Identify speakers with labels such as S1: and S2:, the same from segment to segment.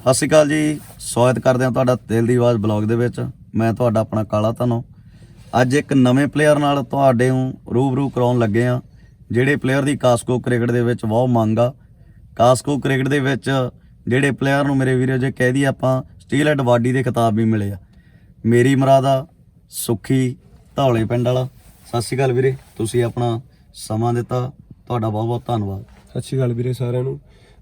S1: ਸਤਿ ਸ਼੍ਰੀ ਅਕਾਲ ਜੀ। ਸਵਾਗਤ ਕਰਦੇ ਹਾਂ ਤੁਹਾਡਾ ਦਿਲ ਦੀ ਆਵਾਜ਼ ਬਲੌਗ ਦੇ ਵਿੱਚ। ਮੈਂ ਤੁਹਾਡਾ ਆਪਣਾ ਕਾਲਾ ਧਨੋ ਅੱਜ ਇੱਕ ਨਵੇਂ ਪਲੇਅਰ ਨਾਲ ਤੁਹਾਡੇ ਨੂੰ ਰੂਬਰੂ ਕਰਾਉਣ ਲੱਗੇ ਆ ਜਿਹੜੇ ਪਲੇਅਰ ਦੀ ਕਾਸਕੋ ਕ੍ਰਿਕਟ ਦੇ ਵਿੱਚ ਬਹੁਤ ਮੰਗ ਆ। ਕਾਸਕੋ ਕ੍ਰਿਕਟ ਦੇ ਵਿੱਚ ਜਿਹੜੇ ਪਲੇਅਰ ਨੂੰ ਮੇਰੇ ਵੀਰੋ ਜੇ ਕਹਿ ਦਈਏ ਆਪਾਂ ਸਟੀਲ ਐਂਡ ਬਾਡੀ ਦੇ ਖਿਤਾਬ ਵੀ ਮਿਲੇ ਆ। ਮੇਰੀ ਮਰਾਦਾ ਸੁਖੀ ਧੌਲੇ ਪਿੰਡ ਵਾਲਾ। ਸਤਿ ਸ਼੍ਰੀ ਅਕਾਲ ਵੀਰੇ, ਤੁਸੀਂ ਆਪਣਾ ਸਮਾਂ ਦਿੱਤਾ। ਤੁਹਾਡਾ ਬਹੁਤ ਬਹੁਤ ਧੰਨਵਾਦ।
S2: ਸਤਿ ਸ਼੍ਰੀ ਅਕਾਲ ਵੀਰੇ ਸਾਰਿਆਂ ਨੂੰ।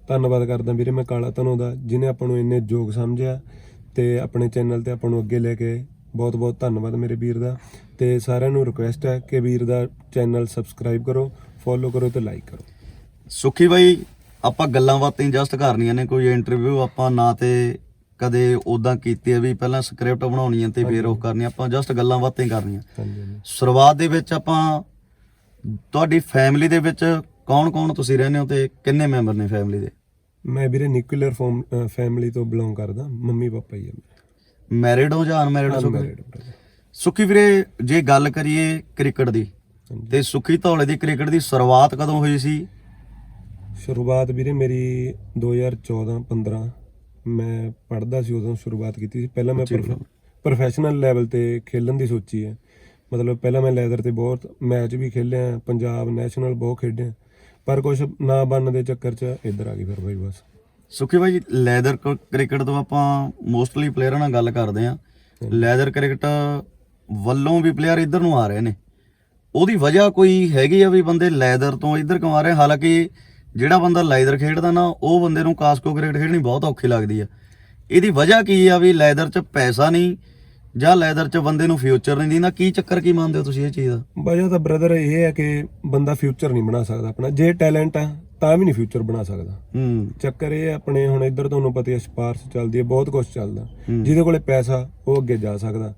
S2: ਧੰਨਵਾਦ ਕਰਦਾ ਵੀਰੇ ਮੈਂ ਕਾਲਾ ਧਨੋ ਦਾ ਜਿਨੇ ਆਪਾਂ ਨੂੰ ਇੰਨੇ ਯੋਗ ਸਮਝਿਆ ਤੇ ਆਪਣੇ ਚੈਨਲ ਤੇ ਆਪਾਂ ਨੂੰ ਅੱਗੇ ਲੈ ਕੇ ਬਹੁਤ ਬਹੁਤ ਧੰਨਵਾਦ ਮੇਰੇ ਵੀਰ ਦਾ। ਤੇ ਸਾਰਿਆਂ ਨੂੰ ਰਿਕੁਐਸਟ ਹੈ ਕਿ ਵੀਰ ਦਾ ਚੈਨਲ ਸਬਸਕ੍ਰਾਈਬ ਕਰੋ ਫੋਲੋ ਕਰੋ ਤੇ ਲਾਈਕ ਕਰੋ।
S1: ਸੁਖੀ ਬਾਈ ਆਪਾਂ ਗੱਲਾਂ ਬਾਤਾਂ ਹੀ ਜਸਟ ਕਰਨੀਆਂ ਨੇ ਕੋਈ ਇੰਟਰਵਿਊ ਆਪਾਂ ਨਾ ਤੇ ਕਦੇ ਉਦਾਂ ਕੀਤੀ ਹੈ ਵੀ ਪਹਿਲਾਂ ਸਕ੍ਰਿਪਟ ਬਣਾਉਣੀ ਹੈ ਤੇ ਫਿਰ ਉਹ ਕਰਨੀ ਆਪਾਂ ਜਸਟ ਗੱਲਾਂ ਬਾਤਾਂ ਹੀ ਕਰਨੀਆਂ। ਸ਼ੁਰੂਆਤ ਦੇ ਵਿੱਚ ਆਪਾਂ ਤੁਹਾਡੀ ਫੈਮਿਲੀ ਦੇ ਵਿੱਚ ਕੌਣ ਕੌਣ ਤੁਸੀਂ ਰਹਿੰਦੇ ਹੋ ਤੇ ਕਿੰਨੇ ਮੈਂਬਰ ਨੇ ਫੈਮਿਲੀ ਦੇ?
S2: ਮੈਂ ਵੀਰੇ ਨਿਊਕਲੀਅਰ ਫੈਮਿਲੀ ਤੋਂ ਬਿਲੋਂਗ ਕਰਦਾ ਮੰਮੀ ਪਾਪਾ ਹੀ ਹੈ
S1: ਮੈਰਿਡ ਹੋ ਜਾਂ ਅਨਮੈਰਿਡ ਹੋ ਸੁਖੀ? ਵੀਰੇ ਜੇ ਗੱਲ ਕਰੀਏ ਕ੍ਰਿਕਟ ਦੀ
S2: ਹਾਂਜੀ।
S1: ਤੇ ਸੁਖੀ ਧੌਲੇ ਦੀ ਕ੍ਰਿਕਟ ਦੀ ਸ਼ੁਰੂਆਤ ਕਦੋਂ ਹੋਈ ਸੀ
S2: ਸ਼ੁਰੂਆਤ ਵੀਰੇ ਮੇਰੀ 2014 15 ਮੈਂ ਪੜ੍ਹਦਾ ਸੀ ਉਦੋਂ ਸ਼ੁਰੂਆਤ ਕੀਤੀ ਸੀ ਪਹਿਲਾਂ ਮੈਂ। ਪ੍ਰੋਫੈਸ਼ਨਲ ਲੈਵਲ ਤੇ ਖੇਲਣ ਦੀ ਸੋਚੀ ਹੈ ਮਤਲਬ ਪਹਿਲਾਂ ਮੈਂ ਲੈਦਰ ਤੇ ਬਹੁਤ ਮੈਚ ਵੀ ਖੇਲਿਆ ਪੰਜਾਬ ਨੈਸ਼ਨਲ ਬਹੁਤ ਖੇਡਿਆ ਪਰ ਕੁਝ ਨਾ ਬਣਨ ਦੇ ਚੱਕਰ 'ਚ ਇੱਧਰ ਆ ਗਈ ਫਿਰ ਬਾਈ ਬਸ।
S1: ਸੁਖੀ ਭਾਈ ਲੈਦਰ ਕ੍ਰਿਕਟ ਤੋਂ ਆਪਾਂ ਮੋਸਟਲੀ ਪਲੇਅਰਾਂ ਨਾਲ ਗੱਲ ਕਰਦੇ ਆ ਲੈਦਰ ਕ੍ਰਿਕਟ ਵੱਲੋਂ ਵੀ ਪਲੇਅਰ ਇੱਧਰ ਨੂੰ ਆ ਰਹੇ ਨੇ। ਉਹਦੀ ਵਜ੍ਹਾ ਕੋਈ ਹੈਗੀ ਆ ਵੀ ਬੰਦੇ ਲੈਦਰ ਤੋਂ ਇੱਧਰ ਕਿਉਂ ਆ ਰਹੇ? ਹਾਲਾਂਕਿ ਜਿਹੜਾ ਬੰਦਾ ਲੈਦਰ ਖੇਡਦਾ ਨਾ, ਉਹ ਬੰਦੇ ਨੂੰ ਕਾਸਕੋ ਕ੍ਰਿਕਟ ਖੇਡਣੀ ਬਹੁਤ ਔਖੀ ਲੱਗਦੀ ਆ। ਇਹਦੀ ਵਜ੍ਹਾ ਕੀ ਆ ਵੀ ਲੈਦਰ 'ਚ ਪੈਸਾ ਨਹੀਂ ਜਾਂ ਲੈਦਰ 'ਚ ਬੰਦੇ ਨੂੰ ਫਿਊਚਰ ਨਹੀਂ ਦਿੰਦਾ ਕੀ ਚੱਕਰ ਕੀ ਮੰਨਦੇ ਹੋ ਤੁਸੀਂ ਇਹ ਚੀਜ਼ ਦਾ?
S2: ਵਜ੍ਹਾ ਤਾਂ ਬ੍ਰਦਰ ਇਹ ਹੈ ਕਿ ਬੰਦਾ ਫਿਊਚਰ ਨਹੀਂ ਬਣਾ ਸਕਦਾ ਆਪਣਾ। ਜੇ ਟੈਲੈਂਟ ਆ ਤਾਂ ਵੀ ਨਹੀਂ ਫਿਊਚਰ ਬਣਾ ਸਕਦਾ।
S1: ਹੂੰ।
S2: ਚੱਕਰ ਇਹ ਹੈ ਆਪਣੇ ਹੁਣ ਇੱਧਰ ਤੁਹਾਨੂੰ ਪਤਾ ਹੀ ਸਪਾਰਸ ਚੱਲਦੀ ਹੈ ਬਹੁਤ ਕੁਝ ਚੱਲਦਾ।
S1: ਹੂੰ।
S2: ਜਿਹਦੇ ਕੋਲੇ ਪੈਸਾ ਉਹ ਅੱਗੇ ਜਾ ਸਕਦਾ।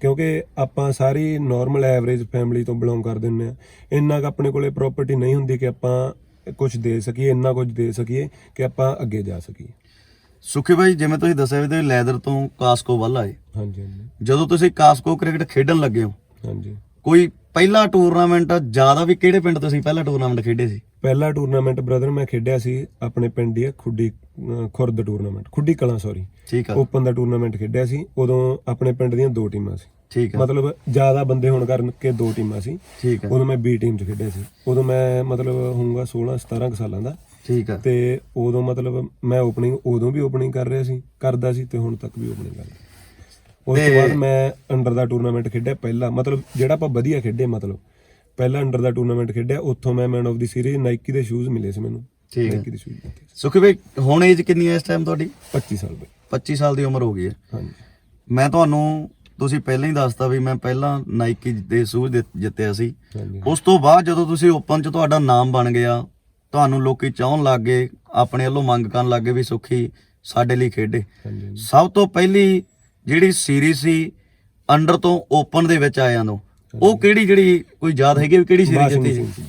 S2: ਕਿਉਂਕਿ ਆਪਾਂ ਸਾਰੀ ਨਾਰਮਲ ਐਵਰੇਜ ਫੈਮਿਲੀ ਤੋਂ ਬਿਲੋਂਗ ਕਰਦੇ ਹੁੰਦੇ ਆ ਇੰਨਾ ਕੁ ਆਪਣੇ ਕੋਲੇ ਪ੍ਰਾਪਰਟੀ ਨਹੀਂ ਹੁੰਦੀ ਕਿ ਆਪਾਂ ਕੁਝ ਦੇ ਸਕੀਏ ਇੰਨਾ ਕੁਝ ਦੇ ਸਕੀਏ ਕਿ ਆਪਾਂ ਅੱਗੇ ਜਾ ਸਕੀਏ।
S1: ਸੁਖੀ ਭਾਈ ਜਿਵੇਂ ਤੁਸੀਂ ਦੱਸਿਆ ਵੀ ਤੁਸੀਂ ਲੈਦਰ ਤੋਂ ਕਾਸਕੋ ਵੱਲ ਆਏ।
S2: ਹਾਂਜੀ ਹਾਂਜੀ।
S1: ਜਦੋਂ ਤੁਸੀਂ ਕਾਸਕੋ ਕ੍ਰਿਕਟ ਖੇਡਣ ਲੱਗੇ ਹੋ
S2: ਹਾਂਜੀ।
S1: ਕੋਈ ਪਹਿਲਾ ਟੂਰਨਾਮੈਂਟ ਜ਼ਿਆਦਾ ਵੀ ਕਿਹੜੇ ਪਿੰਡ ਤੁਸੀਂ ਪਹਿਲਾ ਟੂਰਨਾਮੈਂਟ ਖੇਡੇ ਸੀ?
S2: ਪਹਿਲਾ ਟੂਰਨਾਮੈਂਟ ਬ੍ਰਦਰ ਮੈਂ ਖੇਡਿਆ ਸੀ ਆਪਣੇ ਪਿੰਡ ਹੀ ਖੁੱਡੀ ਖੁਰਦ ਟੂਰਨਾਮੈਂਟ ਖੁੱਡੀ ਕਲਾਂ ਸੌਰੀ
S1: ਠੀਕ ਆ।
S2: ਓਪਨ ਦਾ ਟੂਰਨਾਮੈਂਟ ਖੇਡਿਆ ਸੀ ਉਦੋਂ ਆਪਣੇ ਪਿੰਡ ਦੀਆਂ ਦੋ ਟੀਮਾਂ ਸੀ।
S1: ਠੀਕ ਆ।
S2: ਮਤਲਬ ਜ਼ਿਆਦਾ ਬੰਦੇ ਹੋਣ ਕਰਕੇ ਦੋ ਟੀਮਾਂ ਸੀ।
S1: ਠੀਕ ਆ।
S2: ਉਦੋਂ ਮੈਂ ਬੀ ਟੀਮ 'ਚ ਖੇਡਿਆ ਸੀ। ਉਦੋਂ ਮੈਂ ਮਤਲਬ ਹੋਊਗਾ 16 17 ਕੁ ਸਾਲਾਂ ਦਾ।
S1: ਠੀਕ ਆ।
S2: ਤੇ ਉਦੋਂ ਮਤਲਬ ਮੈਂ ਓਪਨਿੰਗ ਉਦੋਂ ਵੀ ਓਪਨਿੰਗ ਕਰ ਰਿਹਾ ਸੀ ਕਰਦਾ ਸੀ ਤੇ ਹੁਣ ਤੱਕ ਵੀ ਓਪਨਿੰਗ ਕਰਦਾ ਉਸ ਤੋਂ ਬਾਅਦ ਮੈਂ ਅੰਡਰ ਦਾ ਟੂਰਨਾਮੈਂਟ ਖੇਡਿਆ ਪਹਿਲਾ ਮਤਲਬ ਜਿਹੜਾ ਆਪਾਂ ਵਧੀਆ ਖੇਡੇ ਮਤਲਬ ਪਹਿਲਾ ਅੰਡਰ ਦਾ ਟੂਰਨਾਮੈਂਟ ਖੇਡਿਆ ਉੱਥੋਂ ਮੈਂ man of the series Nike ਦੇ ਸ਼ੂਜ਼ ਮਿਲੇ ਸੀ ਮੈਨੂੰ।
S1: ਠੀਕ ਹੈ
S2: ਨਾਈਕੀ ਦੇ ਸ਼ੂਜ਼।
S1: ਸੁਖੀ ਭਾਈ ਹੁਣ ਏਜ ਕਿੰਨੀ ਹੈ ਇਸ ਟਾਈਮ ਤੁਹਾਡੀ?
S2: 25 ਸਾਲ ਬਈ।
S1: 25 ਸਾਲ ਦੀ ਉਮਰ ਹੋ ਗਈ ਹੈ
S2: ਹਾਂਜੀ।
S1: ਮੈਂ ਤੁਹਾਨੂੰ ਤੁਸੀਂ ਪਹਿਲਾਂ ਹੀ ਦੱਸਤਾ ਵੀ ਮੈਂ ਪਹਿਲਾਂ ਨਾਈਕੀ ਦੇ ਸ਼ੂਜ਼ ਜਿੱਤ- ਜਿੱਤਿਆ ਸੀ।
S2: ਹਾਂਜੀ।
S1: ਉਸ ਤੋਂ ਬਾਅਦ ਜਦੋਂ ਤੁਸੀਂ ਓਪਨ 'ਚ ਤੁਹਾਡਾ ਨਾਮ ਬਣ ਗਿਆ ਤੁਹਾਨੂੰ ਲੋਕੀ ਚਾਹਣ ਲੱਗ ਗਏ ਆਪਣੇ ਵੱਲੋਂ ਮੰਗ ਕਰਨ ਲੱਗ ਗਏ ਵੀ ਸੁਖੀ ਸਾਡੇ ਲਈ ਖੇਡੇ। ਸਭ ਤੋਂ ਪਹਿਲੀ ਜਿਹੜੀ ਸੀਰੀਜ਼ ਸੀ ਅੰਡਰ ਤੋਂ ਓਪਨ ਦੇ ਵਿੱਚ ਆਇਆਂ ਨੂੰ। ਉਹ ਕਿਹੜੀ ਜਿਹੜੀ ਕੋਈ ਯਾਦ ਹੈਗੀ ਵੀ ਕਿਹੜੀ ਸੀਰੀਜ਼ ਜਿੱਤੀ ਸੀ।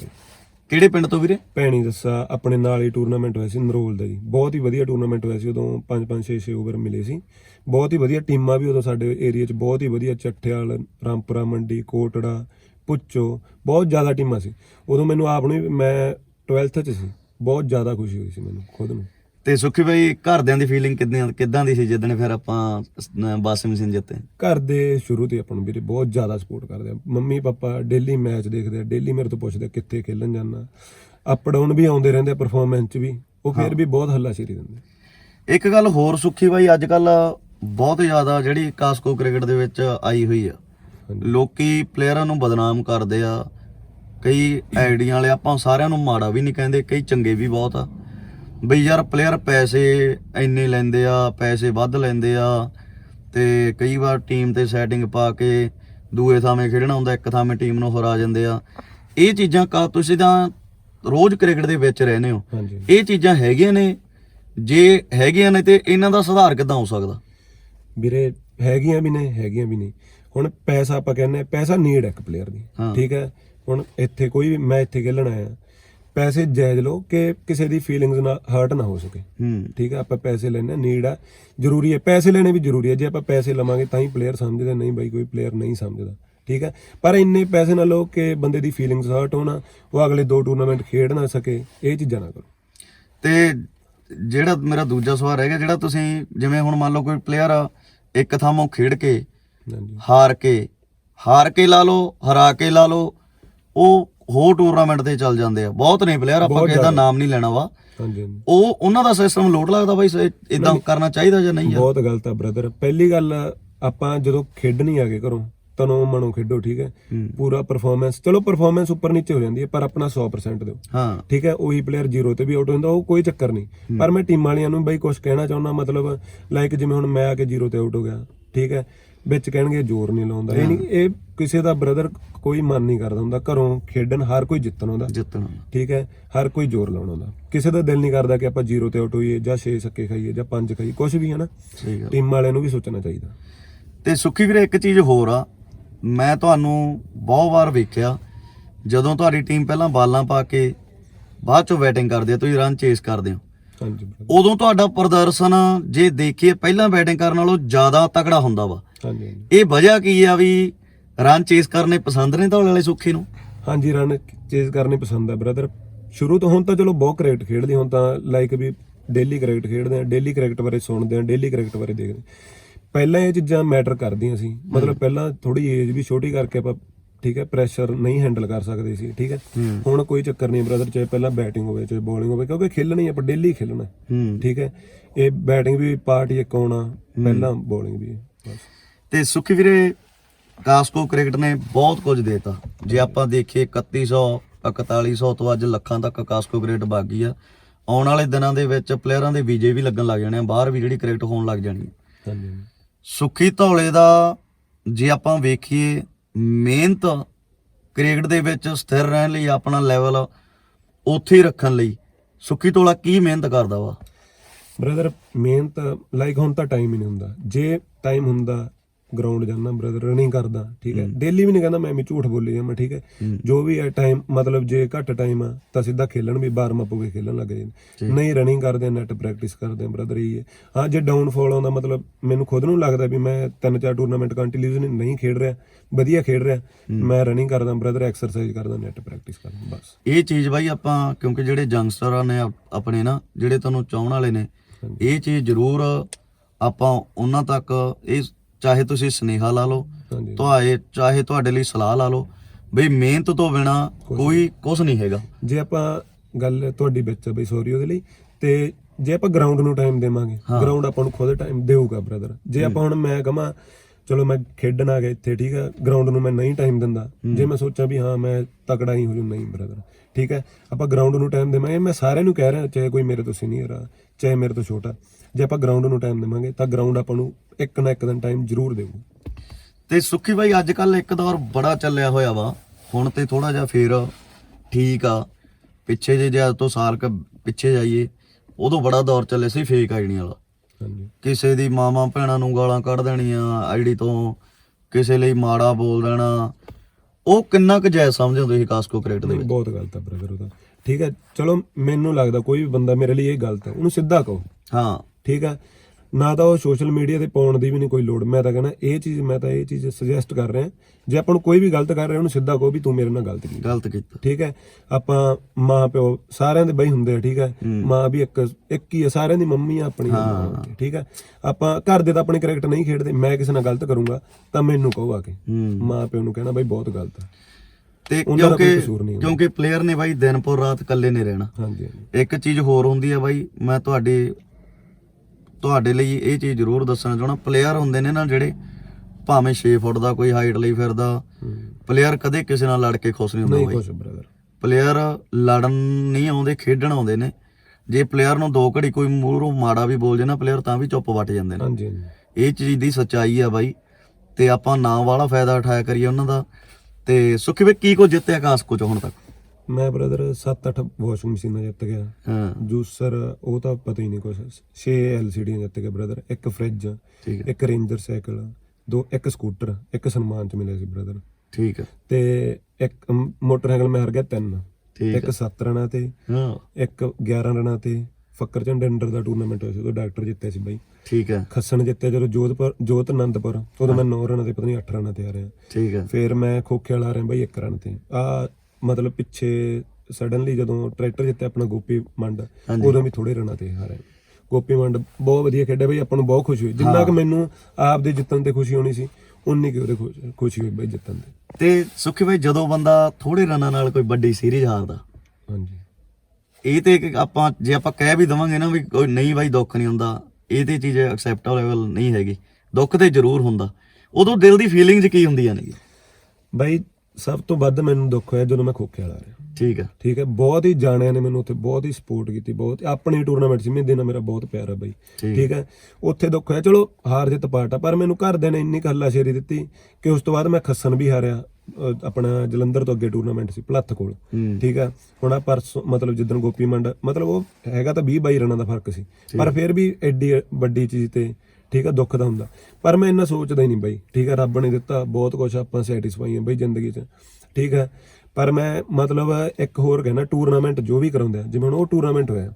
S1: ਕਿਹੜੇ ਪਿੰਡ ਤੋਂ ਵੀਰੇ?
S2: ਭੈਣੀ ਦੱਸਾ ਆਪਣੇ ਨਾਲ ਹੀ ਟੂਰਨਾਮੈਂਟ ਹੋਇਆ ਸੀ ਨਰੋਲ ਦਾ ਜੀ। ਬਹੁਤ ਹੀ ਵਧੀਆ ਟੂਰਨਾਮੈਂਟ ਹੋਇਆ ਸੀ ਉਦੋਂ 5 5 6 6 ਓਵਰ ਮਿਲੇ ਸੀ। ਬਹੁਤ ਹੀ ਵਧੀਆ ਟੀਮਾਂ ਵੀ ਉਦੋਂ ਸਾਡੇ ਏਰੀਆ 'ਚ ਬਹੁਤ ਹੀ ਵਧੀਆ ਚੱਠਿਆਲ ਰਾਮਪੁਰਾ ਮੰਡੀ ਕੋਟੜਾ ਪੁੱਚੋ ਬਹੁਤ ਜ਼ਿਆਦਾ ਟੀਮਾਂ ਸੀ। ਉਦੋਂ ਮੈਨੂੰ ਆਪ ਨੂੰ ਮੈਂ 12th 'ਚ ਸੀ। ਬਹੁਤ ਜ਼ਿਆਦਾ ਖੁਸ਼ੀ ਹੋਈ ਸੀ ਮੈਨੂੰ ਖੁਦ ਨੂੰ।
S1: ਤੇ ਸੁਖੀ ਭਾਈ ਘਰਦਿਆਂ ਦੀ ਫੀਲਿੰਗ ਕਿਦਾਂ ਕਿਦਾਂ ਦੀ ਸੀ ਜਿੱਦਣ ਫਿਰ ਆਪਾਂ ਬਾਸਿਮ ਸਿੰਘ ਜਿੱਤੇ?
S2: ਘਰ ਦੇ ਸ਼ੁਰੂ ਤੋਂ ਹੀ ਆਪਾਂ ਨੂੰ ਵੀਰੇ ਬਹੁਤ ਜ਼ਿਆਦਾ ਸਪੋਰਟ ਕਰਦੇ ਆ। ਮੰਮੀ ਪਾਪਾ ਡੇਲੀ ਮੈਚ ਦੇਖਦੇ ਆ ਡੇਲੀ ਮੇਰੇ ਤੋਂ ਪੁੱਛਦੇ ਕਿੱਥੇ ਖੇਲਣ ਜਾਣਾ? ਅਪ ਡਾਊਨ ਵੀ ਆਉਂਦੇ ਰਹਿੰਦੇ ਆ ਪਰਫਾਰਮੈਂਸ 'ਚ ਵੀ ਉਹ ਫਿਰ ਵੀ ਬਹੁਤ ਹੱਲਾਸ਼ੇਰੀ ਦਿੰਦੇ
S1: ਇੱਕ ਗੱਲ ਹੋਰ ਸੁਖੀ ਭਾਈ ਅੱਜ ਕੱਲ ਬਹੁਤ ਜ਼ਿਆਦਾ ਜਿਹੜੀ ਕਾਸਕੋ ਕ੍ਰਿਕਟ ਦੇ ਵਿੱਚ ਆਈ ਹੋਈ ਆ। ਲੋਕੀ ਪਲੇਅਰਾਂ ਨੂੰ ਬਦਨਾਮ ਕਰਦੇ ਆ ਕਈ ਆਈਡੀਆਂ ਵਾਲੇ ਆਪਾਂ ਸਾਰਿਆਂ ਨੂੰ ਮਾੜਾ ਵੀ ਨਹੀਂ ਕਹਿੰਦੇ ਕਈ ਚੰਗੇ ਵੀ ਬਹੁਤ ਆ। ਬਈ ਯਾਰ ਪਲੇਅਰ ਪੈਸੇ ਇੰਨੇ ਲੈਂਦੇ ਆ ਪੈਸੇ ਵੱਧ ਲੈਂਦੇ ਆ ਤੇ ਕਈ ਵਾਰ ਟੀਮ ਤੇ ਸੈਟਿੰਗ ਪਾ ਕੇ ਦੂਏ ਥਾਵੇਂ ਖੇਡਣਾ ਹੁੰਦਾ ਇੱਕ ਥਾਵੇਂ ਟੀਮ ਨੂੰ ਹਰਾ ਜਾਂਦੇ ਆ। ਇਹ ਚੀਜ਼ਾਂ ਕਾ ਤੁਸੀਂ ਤਾਂ ਰੋਜ਼ ਕ੍ਰਿਕਟ ਦੇ ਵਿੱਚ ਰਹਿੰਦੇ ਹੋ। ਇਹ ਚੀਜ਼ਾਂ ਹੈਗੀਆਂ ਨੇ ਜੇ ਹੈਗੀਆਂ ਨੇ ਤੇ ਇਹਨਾਂ ਦਾ ਸੁਧਾਰ ਕਿੱਦਾਂ ਹੋ ਸਕਦਾ?
S2: ਵੀਰੇ ਹੈਗੀਆਂ ਵੀ ਨੇ ਹੈਗੀਆਂ ਵੀ ਨਹੀਂ। ਹੁਣ ਪੈਸਾ ਆਪਾਂ ਕਹਿੰਦੇ ਪੈਸਾ ਨੀਡ ਹੈ ਇੱਕ ਪਲੇਅਰ ਦੀ। ਠੀਕ ਹੈ? ਹੁਣ ਇੱਥੇ ਕੋਈ ਵੀ ਮੈਂ ਇੱਥੇ ਖੇਲਣ ਆਇਆ। ਪੈਸੇ ਜਾਇਜ਼ ਲਓ ਕਿ ਕਿਸੇ ਦੀ ਫੀਲਿੰਗਸ ਨਾਲ ਹਰਟ ਨਾ ਹੋ ਸਕੇ। ਠੀਕ ਹੈ ਆਪਾਂ ਪੈਸੇ ਲੈਣੇ ਨੀਡ ਆ ਜ਼ਰੂਰੀ ਹੈ। ਪੈਸੇ ਲੈਣੇ ਵੀ ਜ਼ਰੂਰੀ ਹੈ। ਜੇ ਆਪਾਂ ਪੈਸੇ ਲਵਾਂਗੇ ਤਾਂ ਹੀ ਪਲੇਅਰ ਸਮਝਦੇ ਨਹੀਂ ਬਾਈ ਕੋਈ ਪਲੇਅਰ ਨਹੀਂ ਸਮਝਦਾ। ਠੀਕ ਹੈ ਪਰ ਇੰਨੇ ਪੈਸੇ ਨਾ ਲਓ ਕਿ ਬੰਦੇ ਦੀ ਫੀਲਿੰਗਸ ਹਰਟ ਹੋਣਾ ਉਹ ਅਗਲੇ ਦੋ ਟੂਰਨਾਮੈਂਟ ਖੇਡ ਨਾ ਸਕੇ। ਇਹ ਚੀਜ਼ਾਂ ਨਾ ਕਰੋ।
S1: ਤੇ ਜਿਹੜਾ ਮੇਰਾ ਦੂਜਾ ਸਵਾਲ ਹੈਗਾ ਜਿਹੜਾ ਤੁਸੀਂ ਜਿਵੇਂ ਹੁਣ ਮੰਨ ਲਓ ਕੋਈ ਪਲੇਅਰ ਇੱਕ ਥਾਂੋਂ ਖੇਡ ਕੇ ਹਾਰ ਕੇ ਹਾਰ ਕੇ ਲਾ ਲਓ ਹਰਾ ਕੇ ਲਾ ਲਓ ਉਹ ਹੋਰ ਟੂਰਨਾਮੈਂਟ ਤੇ ਚੱਲ ਜਾਂਦੇ ਆ। ਬਹੁਤ ਨੇ ਪਲੇਅਰ ਆਪਾਂ ਕਿਸੇ ਦਾ। ਨਾਮ ਨਹੀਂ ਲੈਣਾ ਵਾ।
S2: ਹਾਂਜੀ
S1: ਉਹ ਉਹਨਾਂ ਦਾ ਸਿਸਟਮ ਲੋਡ ਲੱਗਦਾ ਬਾਈ ਇਦਾਂ ਕਰਨਾ ਚਾਹੀਦਾ ਜਾਂ ਨਹੀਂ
S2: ਬਹੁਤ ਗਲਤ ਆ ਬ੍ਰਦਰ ਪਹਿਲੀ ਗੱਲ ਆਪਾਂ ਜਦੋਂ ਖੇਡਣੀ ਆ ਗਏ ਘਰੋਂ ਤਨੋਂ ਮਨੋਂ ਖੇਡੋ ਠੀਕ ਹੈ?
S1: ਹੂੰ।
S2: ਪੂਰਾ ਪਰਫਾਰਮੈਂਸ ਚਲੋ ਪਰਫਾਰਮੈਂਸ ਉੱਪਰ ਨੀਚੇ ਹੋ ਜਾਂਦੀ ਹੈ ਪਰ ਆਪਣਾ 100% ਦਿਓ।
S1: ਹਾਂ।
S2: ਠੀਕ ਹੈ? ਉਹੀ ਪਲੇਅਰ ਜ਼ੀਰੋ ਤੇ ਵੀ ਆਊਟ ਹੁੰਦਾ ਉਹ ਕੋਈ ਚੱਕਰ ਨਹੀਂ। ਪਰ ਮੈਂ ਟੀਮ ਵਾਲਿਆਂ ਨੂੰ ਬਈ ਕੁਝ ਕਹਿਣਾ ਚਾਹੁੰਦਾ ਮਤਲਬ ਲਾਈਕ ਜਿਵੇਂ ਹੁਣ ਮੈਂ ਆ ਕੇ ਜ਼ੀਰੋ ਤੇ ਆਊਟ ਹੋ ਗਿਆ ਠੀਕ ਹੈ? ਵਿੱਚ ਕਹਿਣਗੇ ਜ਼ੋਰ ਨਹੀਂ ਲਾਉਂਦਾ। ਇਹ ਨਹੀਂ ਇਹ ਕਿਸੇ ਦਾ ਬ੍ਰਦਰ ਕੋਈ ਮਨ ਨਹੀਂ ਕਰਦਾ ਹੁੰਦਾ। ਘਰੋਂ ਖੇਡਣ ਹਰ ਕੋਈ ਜਿੱਤਣ ਆਉਂਦਾ।
S1: ਜਿੱਤਣਾ
S2: ਠੀਕ ਹੈ? ਹਰ ਕੋਈ ਜ਼ੋਰ ਲਾਉਣ ਆਉਂਦਾ। ਕਿਸੇ ਦਾ ਦਿਲ ਨਹੀਂ ਕਰਦਾ ਕਿ ਆਪਾਂ ਜ਼ੀਰੋ ਤੇ ਆਊਟ ਹੋਈਏ ਜਾਂ 6 ਸੱਕੇ ਖਾਈਏ ਜਾਂ 5 ਖਾਈਏ। ਕੁਝ ਵੀ ਹੈ ਨਾ। ਟੀਮ ਵਾਲਿਆਂ ਨੂੰ ਵੀ ਸੋਚਣਾ ਚਾਹੀਦਾ।
S1: ਤੇ ਸੁੱਖੀ ਵੀਰੇ ਇੱਕ ਚੀਜ਼ ਹੋਰ ਆ। ਮੈਂ ਤੁਹਾਨੂੰ ਬਹੁਤ ਵਾਰ ਵੇਖਿਆ ਜਦੋਂ ਤੁਹਾਡੀ ਟੀਮ ਪਹਿਲਾਂ ਬਾਲਾਂ ਪਾ ਕੇ ਬਾਅਦ ਚੋਂ ਬੈਟਿੰਗ ਕਰਦੇ ਆ ਤੁਸੀਂ ਰਨ ਚੇਸ ਕਰਦੇ ਹੋ।
S2: ਹਾਂਜੀ।
S1: ਉਦੋਂ ਤੁਹਾਡਾ ਪ੍ਰਦਰਸ਼ਨ ਜੇ ਦੇਖੀਏ ਪਹਿਲਾਂ ਬੈਟਿੰਗ ਕਰਨ ਨਾਲੋਂ ਜ਼ਿਆਦਾ ਤਕੜਾ ਹੁੰਦਾ ਵਾ।
S2: ਹਾਂਜੀ
S1: ਇਹ ਵਜ੍ਹਾ ਕੀ ਆ ਵੀ ਰਨ ਚੇਸ ਕਰਨੇ ਪਸੰਦ ਨੇ ਤੁਹਾਡੇ ਵਾਲੇ ਸੁੱਖੀ ਨੂੰ?
S2: ਹਾਂਜੀ ਰਨ ਚੇਜ਼ ਕਰਨੇ ਪਸੰਦ ਆ ਬ੍ਰਦਰ ਸ਼ੁਰੂ ਤੋਂ ਹੁਣ ਤਾਂ ਚਲੋ ਬਹੁਤ ਕ੍ਰਿਕਟ ਖੇਡਦੇ ਹੁਣ ਤਾਂ ਲਾਈਕ ਵੀ ਡੇਲੀ ਕ੍ਰਿਕਟ ਖੇਡਦੇ ਆ ਡੇਲੀ ਕ੍ਰਿਕਟ ਬਾਰੇ ਸੁਣਦੇ ਆ ਡੇਲੀ ਕ੍ਰਿਕਟ ਬਾਰੇ ਦੇਖਦੇ ਪਹਿਲਾਂ ਇਹ ਚੀਜ਼ਾਂ ਮੈਟਰ ਕਰਦੀਆਂ ਸੀ। ਮਤਲਬ ਪਹਿਲਾਂ ਥੋੜੀ ਏਜ ਵੀ ਛੋਟੀ ਕਰਕੇ ਆਪਾਂ ਠੀਕ ਹੈ ਪ੍ਰੈਸ਼ਰ ਨਹੀਂ ਹੈਂਡਲ ਕਰ ਸਕਦੇ ਸੀ ਠੀਕ ਹੈ। ਹੁਣ ਕੋਈ ਚੱਕਰ ਨਹੀਂ ਬ੍ਰਦਰ ਚਾਹੇ ਪਹਿਲਾਂ ਬੈਟਿੰਗ ਹੋਵੇ ਚਾਹੇ ਬੋਲਿੰਗ ਹੋਵੇ ਕਿਉਂਕਿ ਖੇਲਣੀ ਆਪਾਂ ਡੇਲੀ ਖੇਲਣਾ ਠੀਕ ਹੈ। ਇਹ ਬੈਟਿੰਗ ਵੀ ਪਾਰਟ ਹੀ ਇੱਕ ਆਉਣਾ ਪਹਿਲਾਂ ਬੋਲਿੰਗ ਵੀ
S1: ਤੇ ਸੁਖੀ ਵੀਰੇ ਕਾਸਕੋ ਕ੍ਰਿਕਟ ਨੇ ਬਹੁਤ ਕੁਝ ਦੇਤਾ। ਜੇ ਆਪਾਂ ਦੇਖੀਏ 3100 4100 ਤੋਂ ਅੱਜ ਲੱਖਾਂ ਤੱਕ ਕਾਸਕੋ ਕ੍ਰਿਕਟ ਬਾਗੀ ਆ। ਆਉਣ ਵਾਲੇ ਦਿਨਾਂ ਦੇ ਵਿੱਚ ਪਲੇਅਰਾਂ ਦੇ ਵੀਜ਼ੇ ਵੀ ਲੱਗਣ ਲੱਗ ਜਾਣੇ ਆ ਬਾਹਰ ਵੀ ਜਿਹੜੀ ਕ੍ਰਿਕਟ ਹੋਣ ਲੱਗ ਜਾਣੀ। ਸੁੱਖੀ ਧੌਲੇ ਦਾ ਜੇ ਆਪਾਂ ਵੇਖੀਏ ਮਿਹਨਤ ਕ੍ਰਿਕਟ ਦੇ ਵਿੱਚ ਸਥਿਰ ਰਹਿਣ ਲਈ, ਆਪਣਾ ਲੈਵਲ ਉੱਥੇ ਹੀ ਰੱਖਣ ਲਈ ਸੁੱਖੀ ਧੌਲਾ ਕੀ ਮਿਹਨਤ ਕਰਦਾ ਵਾ?
S2: ਬ੍ਰਦਰ ਮਿਹਨਤ ਲਾਈਕ ਹੁਣ ਤਾਂ ਟਾਈਮ ਹੀ ਨਹੀਂ ਹੁੰਦਾ। ਜੇ ਟਾਈਮ ਹੁੰਦਾ ਗਰਾਊਂਡ ਜਾਂਦਾ ਬ੍ਰਦਰ ਰਨਿੰਗ ਕਰਦਾ ਠੀਕ ਹੈ। ਡੇਲੀ ਵੀ ਨਹੀਂ ਕਹਿੰਦਾ ਮੈਂ ਵੀ ਝੂਠ ਬੋਲੀ ਜਾਵਾਂ ਠੀਕ ਹੈ। ਜੋ ਵੀ ਹੈ ਟਾਈਮ ਮਤਲਬ ਜੇ ਘੱਟ ਟਾਈਮ ਆ ਤਾਂ ਸਿੱਧਾ ਖੇਲਣ ਵੀ ਬਾਰਮ ਅਪ ਹੋ ਕੇ ਖੇਲਣ ਲੱਗ ਜਾਂਦੇ। ਨਹੀਂ ਰਨਿੰਗ ਕਰਦੇ ਨੈਟ ਪ੍ਰੈਕਟਿਸ ਕਰਦੇ ਬ੍ਰਦਰ ਇਹ ਹੈ ਹਾਂ। ਜੇ ਡਾਊਨਫਾਲ ਆਉਂਦਾ ਮਤਲਬ ਮੈਨੂੰ ਖੁਦ ਨੂੰ ਲੱਗਦਾ ਵੀ ਮੈਂ ਤਿੰਨ ਚਾਰ ਟੂਰਨਾਮੈਂਟ ਕੰਟੀਨਿਊਸ ਨਹੀਂ ਖੇਡ ਰਿਹਾ ਵਧੀਆ ਖੇਡ ਰਿਹਾ ਮੈਂ ਰਨਿੰਗ ਕਰਦਾ ਬ੍ਰਦਰ ਐਕਸਰਸਾਈਜ਼ ਕਰਦਾ ਨੈਟ ਪ੍ਰੈਕਟਿਸ ਕਰਦਾ ਬਸ।
S1: ਇਹ ਚੀਜ਼ ਬਾਈ ਆਪਾਂ ਕਿਉਂਕਿ ਜਿਹੜੇ ਯੰਗਸਟਰਾਂ ਨੇ ਆਪ- ਆਪਣੇ ਨਾ ਜਿਹੜੇ ਤੁਹਾਨੂੰ ਚਾਹਣ ਵਾਲੇ ਨੇ ਇਹ ਚੀਜ਼ ਜ਼ਰੂਰ ਆਪਾਂ ਉਹਨਾਂ ਤੱਕ ਇਹ ਚਾਹੇ ਤੁਸੀਂ ਸਨੇਹਾ ਲਾ ਲਓ
S2: ਹਾਂਜੀ।
S1: ਤੁਹਾਡੇ ਚਾਹੇ ਤੁਹਾਡੇ ਲਈ ਸਲਾਹ ਲਾ ਲਓ ਬਈ ਮਿਹਨਤ ਤੋਂ ਬਿਨਾ ਕੋਈ ਕੁਝ ਨਹੀਂ ਹੈਗਾ।
S2: ਜੇ ਆਪਾਂ ਗੱਲ ਤੁਹਾਡੀ ਵਿੱਚ ਬਈ ਸੌਰੀ ਉਹਦੇ ਲਈ ਤੇ ਜੇ ਆਪਾਂ ਗਰਾਊਂਡ ਨੂੰ ਟਾਈਮ ਦੇਵਾਂਗੇ। ਗਰਾਊਂਡ ਆਪਾਂ ਨੂੰ ਖੁਦ ਟਾਈਮ ਦੇਊਗਾ ਬ੍ਰਦਰ ਜੇ ਆਪਾਂ ਹੁਣ ਮੈਂ ਕਹਾਂ ਚਲੋ ਮੈਂ ਖੇਡਣ ਆ ਗਿਆ ਇੱਥੇ ਠੀਕ ਹੈ ਗਰਾਊਂਡ ਨੂੰ ਮੈਂ ਨਹੀਂ ਟਾਈਮ ਦਿੰਦਾ। ਜੇ ਮੈਂ ਸੋਚਾਂ ਵੀ ਹਾਂ ਮੈਂ ਤਕੜਾ ਹੀ ਹੋ ਜੂ ਨਹੀਂ ਬ੍ਰਦਰ ਠੀਕ ਹੈ ਆਪਾਂ ਗਰਾਊਂਡ ਨੂੰ ਟਾਈਮ ਦੇਵਾਂਗੇ। ਮੈਂ ਸਾਰਿਆਂ ਨੂੰ ਕਹਿ ਰਿਹਾ ਚਾਹੇ ਕੋਈ ਮੇਰੇ ਤੋਂ ਸੀਨੀਅਰ ਆ ਚਾਹੇ ਮੇਰੇ ਤੋਂ ਛੋਟਾ। ਜੇ ਆਪਾਂ ਗਰਾਊਂਡ ਨੂੰ ਟਾਈਮ ਦੇਵਾਂਗੇ ਤਾਂ ਗਰਾਊਂਡ ਆਪਾਂ ਨੂੰ ਇੱਕ ਨਾ ਇੱਕ ਦਿਨ ਟਾਈਮ ਜ਼ਰੂਰ ਦੇਊਗਾ।
S1: ਤੇ ਸੁੱਖੀ ਬਾਈ ਅੱਜ ਕੱਲ ਇੱਕ ਦੌਰ ਬੜਾ ਚੱਲਿਆ ਹੋਇਆ ਵਾ। ਹੁਣ ਤੇ ਥੋੜਾ ਜਿਹਾ ਫੇਰ ਠੀਕ ਆ। ਪਿੱਛੇ ਜੇ ਜੇ ਅੱਜ ਤੋਂ ਸਾਲ ਕ ਪਿੱਛੇ ਜਾਈਏ ਉਦੋਂ ਬੜਾ ਦੌਰ ਚੱਲਿਆ ਸੀ ਫੇਕ ਆਈਡੀ ਵਾਲਾ।
S2: ਹਾਂਜੀ।
S1: ਕਿਸੇ ਦੀ ਮਾਮਾ ਭੈਣਾਂ ਨੂੰ ਗਾਲਾਂ ਕੱਢ ਦੇਣੀਆਂ ਆਈਡੀ ਤੋਂ ਕਿਸੇ ਲਈ ਮਾੜਾ ਬੋਲ ਦੇਣਾ। ਉਹ ਕਿੰਨਾ ਕੁ ਜਾਇਜ਼ ਸਮਝਦੇ ਹੋ ਤੁਸੀਂ ਕਾਸਕੋ ਕ੍ਰਿਕਟ ਦੇ ਵਿੱਚ?
S2: ਬਹੁਤ ਗਲਤ ਆ ਬ੍ਰਦਰ ਉਹਦਾ ਠੀਕ ਹੈ ਚਲੋ ਮੈਨੂੰ ਲੱਗਦਾ ਕੋਈ ਵੀ ਬੰਦਾ ਮੇਰੇ ਲਈ ਇਹ ਗਲਤ ਹੈ ਉਹਨੂੰ ਸਿੱਧਾ ਕਹੋ।
S1: ਹਾਂ।
S2: ਠੀਕ ਆ? ਨਾ ਤਾਂ ਉਹ ਸੋਸ਼ਲ ਮੀਡੀਆ ਤੇ ਪਾਉਣ ਦੀ ਵੀ ਨਹੀਂ ਕੋਈ ਲੋੜ। ਮੈਂ ਤਾਂ ਕਹਿੰਦਾ ਇਹ ਚੀਜ਼ ਮੈਂ ਤਾਂ ਇਹ ਚੀਜ਼ ਸੁਜੈਸਟ ਕਰ ਰਿਹਾ। ਜੇ ਆਪਾਂ ਨੂੰ ਕੋਈ ਵੀ ਗਲਤ ਕਰ ਰਿਹਾ ਉਹਨੂੰ ਸਿੱਧਾ ਕਹੋ ਵੀ ਤੂੰ ਮੇਰੇ ਨਾਲ ਗਲਤ ਕੀਤੀ।
S1: ਗਲਤ ਕੀਤਾ।
S2: ਠੀਕ ਹੈ ਆਪਾਂ ਮਾਂ ਪਿਓ ਸਾਰਿਆਂ ਦੇ ਬਈ ਹੁੰਦੇ ਆ ਠੀਕ ਹੈ। ਮਾਂ ਵੀ ਇੱਕ ਇੱਕ ਹੀ ਆ ਸਾਰਿਆਂ ਦੀ ਮੰਮੀ ਆ ਆਪਣੀ ਠੀਕ ਹੈ ਆਪਾਂ ਘਰ ਦੇ ਤਾਂ ਆਪਣੇ ਕ੍ਰਿਕਟ ਨਹੀਂ ਖੇਡਦੇ। ਮੈਂ ਕਿਸੇ ਨਾਲ ਗਲਤ ਕਰੂੰਗਾ ਤਾਂ ਮੈਨੂੰ ਕਹੋ ਆ ਕੇ। ਮਾਂ ਪਿਓ ਨੂੰ ਕਹਿਣਾ ਬਈ ਬਹੁਤ ਗਲਤ ਆ।
S1: ਤੇ ਕਿਉਂਕਿ। ਕਿਉਂਕਿ ਪਲੇਅਰ ਨੇ ਬਾਈ ਦਿਨ ਪਰ ਰਾਤ ਇਕੱਲੇ ਨਹੀਂ ਰਹਿਣਾ।
S2: ਹਾਂਜੀ।
S1: ਇੱਕ ਚੀਜ਼ ਹੋਰ ਹੁੰਦੀ ਆ ਬਾਈ ਮੈਂ ਤੁਹਾਡੇ ਤੁਹਾਡੇ ਲਈ ਇਹ ਚੀਜ਼ ਜ਼ਰੂਰ ਦੱਸਣਾ ਚਾਹਣਾ ਪਲੇਅਰ ਹੁੰਦੇ ਨੇ ਨਾ ਜਿਹੜੇ ਭਾਵੇਂ 6 ਫੁੱਟ ਦਾ ਕੋਈ ਹਾਈਟ ਲਈ ਫਿਰਦਾ। ਪਲੇਅਰ ਕਦੇ ਕਿਸੇ ਨਾਲ ਲੜ ਕੇ ਖੁਸ਼ ਨਹੀਂ ਹੁੰਦਾ
S2: ਨਹੀਂ ਬ੍ਰਦਰ
S1: ਪਲੇਅਰ ਲੜਨ ਨਹੀਂ ਆਉਂਦੇ ਖੇਡਣ ਆਉਂਦੇ ਨੇ। ਜੇ ਪਲੇਅਰ ਨੂੰ ਦੋ ਘੜੀ ਕੋਈ ਮੂਹਰੋਂ ਮਾੜਾ ਵੀ ਬੋਲ ਜੇ ਨਾ ਪਲੇਅਰ ਤਾਂ ਵੀ ਚੁੱਪ ਵੱਟ ਜਾਂਦੇ ਨੇ।
S2: ਹਾਂਜੀ
S1: ਇਹ ਚੀਜ਼ ਦੀ ਸੱਚਾਈ ਆ ਬਾਈ। ਤੇ ਆਪਾਂ ਨਾ ਵਾਲਾ ਫਾਇਦਾ ਉਠਾਇਆ ਕਰੀਏ ਉਹਨਾਂ ਦਾ। ਤੇ ਸੁਖੀ ਵੇ ਕੀ ਕੋ ਜਿੱਤਿਆ ਕਾਸਕੋ ਚ ਹੁਣ ਤੱਕ?
S2: ਮੈਂ ਬ੍ਰਦਰ 7-8 ਵਾਸ਼ਿੰਗ ਮਸ਼ੀਨਾਂ ਜਿੱਤ ਗਿਆ।
S1: ਹਾਂ।
S2: ਜੂਸਰ ਉਹ ਤਾਂ ਪਤਾ ਹੀ ਨਹੀਂ ਕੁਛ। 6 LCDਆਂ ਜਿੱਤ ਗਿਆ ਬ੍ਰਦਰ ਇੱਕ ਫ੍ਰਿਜ ਇੱਕ ਰੇਂਜਰ ਸਾਈਕਲ ਦੋ ਇੱਕ ਸਕੂਟਰ ਇੱਕ ਸਨਮਾਨ ਚ ਮਿਲਿਆ ਸੀ ਬ੍ਰਦਰ
S1: ਠੀਕ ਹੈ।
S2: ਤੇ ਇੱਕ ਮੋਟਰਸਾਈਕਲ ਮੈਂ ਹਾਰ ਗਿਆ ਤਿੰਨ। ਇੱਕ 7 ਰਨਾਂ ਤੇ
S1: ਹਾਂ।
S2: ਇੱਕ 11 ਰਨਾਂ ਤੇ ਫੱਕਰ ਚੰਡ ਅੰਡਰ ਦਾ ਟੂਰਨਾਮੈਂਟ ਹੋਇਆ ਸੀ ਉਦੋਂ ਡਾਕਟਰ ਜਿੱਤਿਆ ਸੀ ਬਾਈ।
S1: ਠੀਕ ਹੈ।
S2: ਖੱਸਣ ਜਿੱਤਿਆ ਜਦੋਂ ਜੋਧਪੁਰ ਜੋਤ ਆਨੰਦਪੁਰ ਉਦੋਂ ਮੈਂ 9 ਰਨਾਂ ਤੇ ਪਤਾ ਨਹੀਂ 8 ਰਨਾਂ ਤੇ ਆ ਰਿਹਾ
S1: ਠੀਕ ਹੈ।
S2: ਫਿਰ ਮੈਂ ਖੋਖੇ ਵਾਲਾ ਆ ਰਿਹਾ ਬਾਈ 1 ਰਨ ਤੇ। ਆ ਮਤਲਬ ਪਿੱਛੇ ਸਡਨਲੀ ਜਦੋਂ ਟਰੈਕਟਰ ਜਿੱਤੇ ਆਪਣਾ ਗੋਪੀ ਮੰਡ
S1: ਹਾਂਜੀ।
S2: ਉਦੋਂ ਵੀ ਥੋੜੇ ਰਨਾਂ ਤੇ ਹਾਰੇ। ਗੋਪੀ ਮੰਡ ਬਹੁਤ ਵਧੀਆ ਖੇਡਿਆ ਬਈ ਆਪਾਂ ਨੂੰ ਬਹੁਤ ਖੁਸ਼ੀ ਹੋਈ। ਜਿੰਨਾ ਕਿ ਮੈਨੂੰ ਆਪ ਦੇ ਜਿੱਤਣ ਤੇ ਖੁਸ਼ੀ ਹੋਣੀ ਸੀ ਉਨੀ ਕਿ ਉਹਦੇ ਖੁਸ਼- ਖੁਸ਼ੀ ਹੋਈ ਬਈ ਜਿੱਤਣ ਤੇ।
S1: ਤੇ ਸੁਖੀ ਭਾਈ ਜਦੋਂ ਬੰਦਾ ਥੋੜੇ ਰਨਾਂ ਨਾਲ ਕੋਈ ਵੱਡੀ ਸੀਰੀਜ਼ ਹਾਰਦਾ।
S2: ਹਾਂਜੀ।
S1: ਇਹ ਤੇ ਇੱਕ ਆਪਾਂ ਜੇ ਆਪਾਂ ਕਹਿ ਵੀ ਦਵਾਂਗੇ ਨਾ ਵੀ ਕੋਈ ਨਹੀਂ ਬਾਈ ਦੁੱਖ ਨਹੀਂ ਹੁੰਦਾ ਇਹ ਤੇ ਚੀਜ਼ ਐਕਸੈਪਟੇਬਲ ਨਹੀਂ ਹੈਗੀ। ਦੁੱਖ ਤੇ ਜ਼ਰੂਰ ਹੁੰਦਾ। ਉਦੋਂ ਦਿਲ ਦੀ ਫੀਲਿੰਗਸ ਕੀ ਹੁੰਦੀਆਂ ਨੇ
S2: ਬਈ ਸਭ ਤੋਂ ਵੱਧ ਮੈਨੂੰ ਦੁੱਖ ਹੋਇਆ ਜਦੋਂ ਮੈਂ ਖੋਖੇ ਵਾਲਾ ਰਿਹਾ।
S1: ਠੀਕ ਹੈ
S2: ਠੀਕ ਹੈ ਬਹੁਤ ਹੀ ਜਾਣਿਆਂ ਨੇ ਮੈਨੂੰ ਉੱਥੇ ਬਹੁਤ ਹੀ ਸਪੋਰਟ ਕੀਤੀ ਬਹੁਤ ਆਪਣੀ ਟੂਰਨਾਮੈਂਟ ਸੀ ਮਹਿੰਦੀ ਨਾਲ ਮੇਰਾ ਬਹੁਤ ਪਿਆਰ ਹੈ ਬਾਈ।
S1: ਠੀਕ।
S2: ਹੈ ਉੱਥੇ ਦੁੱਖ ਹੋਇਆ ਚਲੋ ਹਾਰ ਜਿੱਤ ਪਾਰਟ ਆ ਪਰ ਮੈਨੂੰ ਘਰਦਿਆਂ ਨੇ ਇੰਨੀ ਕੱਲਾ ਸ਼ੇਰੀ ਦਿੱਤੀ ਕਿ ਉਸ ਤੋਂ ਬਾਅਦ ਮੈਂ ਖੱਸਨ ਵੀ ਹਾਰਿਆ ਆਪਣਾ ਜਲੰਧਰ ਤੋਂ ਅੱਗੇ ਟੂਰਨਾਮੈਂਟ ਸੀ ਭਲੱਥ ਕੋਲ। ਠੀਕ ਹੈ ਹੁਣ ਆ ਪਰਸੋਂ ਮਤਲਬ ਜਿੱਦਣ ਗੋਪੀ ਮੰਡ ਮਤਲਬ ਉਹ ਹੈਗਾ ਤਾਂ 20 22 ਰਨਾਂ ਦਾ ਫ਼ਰਕ ਸੀ ਪਰ ਫਿਰ ਵੀ ਐਡੀ ਵੱਡੀ ਚੀਜ਼ ਤੇ ਠੀਕ ਹੈ ਦੁੱਖ ਦਾ ਹੁੰਦਾ। ਪਰ ਮੈਂ ਇੰਨਾ ਸੋਚਦਾ ਹੀ ਨਹੀਂ ਬਾਈ। ਠੀਕ ਹੈ ਰੱਬ ਨੇ ਦਿੱਤਾ ਬਹੁਤ ਕੁਝ ਆਪਾਂ ਸੈਟੀਸਫਾਈ ਹਾਂ ਬਾਈ ਜ਼ਿੰਦਗੀ 'ਚ। ਠੀਕ ਹੈ ਪਰ ਮੈਂ ਮਤਲਬ ਇੱਕ ਹੋਰ ਕਹਿਣਾ ਟੂਰਨਾਮੈਂਟ ਜੋ ਵੀ ਕਰਾਉਂਦੇ ਆ ਜਿਵੇਂ ਹੁਣ ਉਹ ਟੂਰਨਾਮੈਂਟ ਹੋਇਆ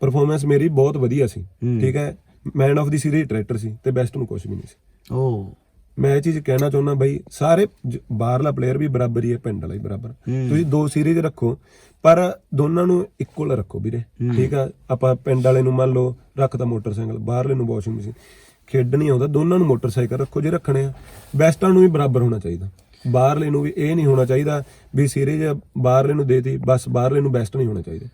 S2: ਪਰਫਾਰਮੈਂਸ ਮੇਰੀ ਬਹੁਤ ਵਧੀਆ ਸੀ।
S1: ਹੂੰ।
S2: ਠੀਕ ਹੈ man of the series tractor ਸੀ ਤੇ ਬੈਸਟ ਨੂੰ ਕੁਝ ਵੀ ਨਹੀਂ ਸੀ।
S1: ਓ।
S2: ਮੈਂ ਇਹ ਚੀਜ਼ ਕਹਿਣਾ ਚਾਹੁੰਦਾ ਬਈ ਸਾਰੇ ਬਾਹਰਲਾ ਪਲੇਅਰ ਵੀ ਬਰਾਬਰ ਹੀ ਹੈ ਪਿੰਡ ਵਾਲਾ ਵੀ ਬਰਾਬਰ।
S1: ਹੂੰ।
S2: ਤੁਸੀਂ ਦੋ ਸੀਰੀਜ਼ ਰੱਖੋ ਪਰ ਦੋਨਾਂ ਨੂੰ ਇਕੁਅਲ ਰੱਖੋ ਵੀਰੇ। ਠੀਕ ਆ ਆਪਾਂ ਪਿੰਡ ਵਾਲੇ ਨੂੰ ਮੰਨ ਲਓ ਰੱਖਤਾ ਮੋਟਰਸਾਈਕਲ ਬਾਹਰਲੇ ਨੂੰ ਵਾਸ਼ਿੰਗ ਮਸ਼ੀਨ ਖੇਡਣੀ ਆਉਂਦਾ, ਦੋਨਾਂ ਨੂੰ ਮੋਟਰਸਾਈਕਲ ਰੱਖੋ ਜੇ ਰੱਖਣੇ ਆ। ਬੈਸਟਾਂ ਨੂੰ ਵੀ ਬਰਾਬਰ ਹੋਣਾ ਚਾਹੀਦਾ। ਬਾਹਰਲੇ ਨੂੰ ਵੀ ਇਹ ਨਹੀਂ ਹੋਣਾ ਚਾਹੀਦਾ ਵੀ ਸੀਰੀਜ਼ ਬਾਹਰਲੇ ਨੂੰ ਦੇਤੀ ਬਸ ਬਾਹਰਲੇ ਨੂੰ ਬੈਸਟ ਨਹੀਂ ਹੋਣਾ ਚਾਹੀਦਾ।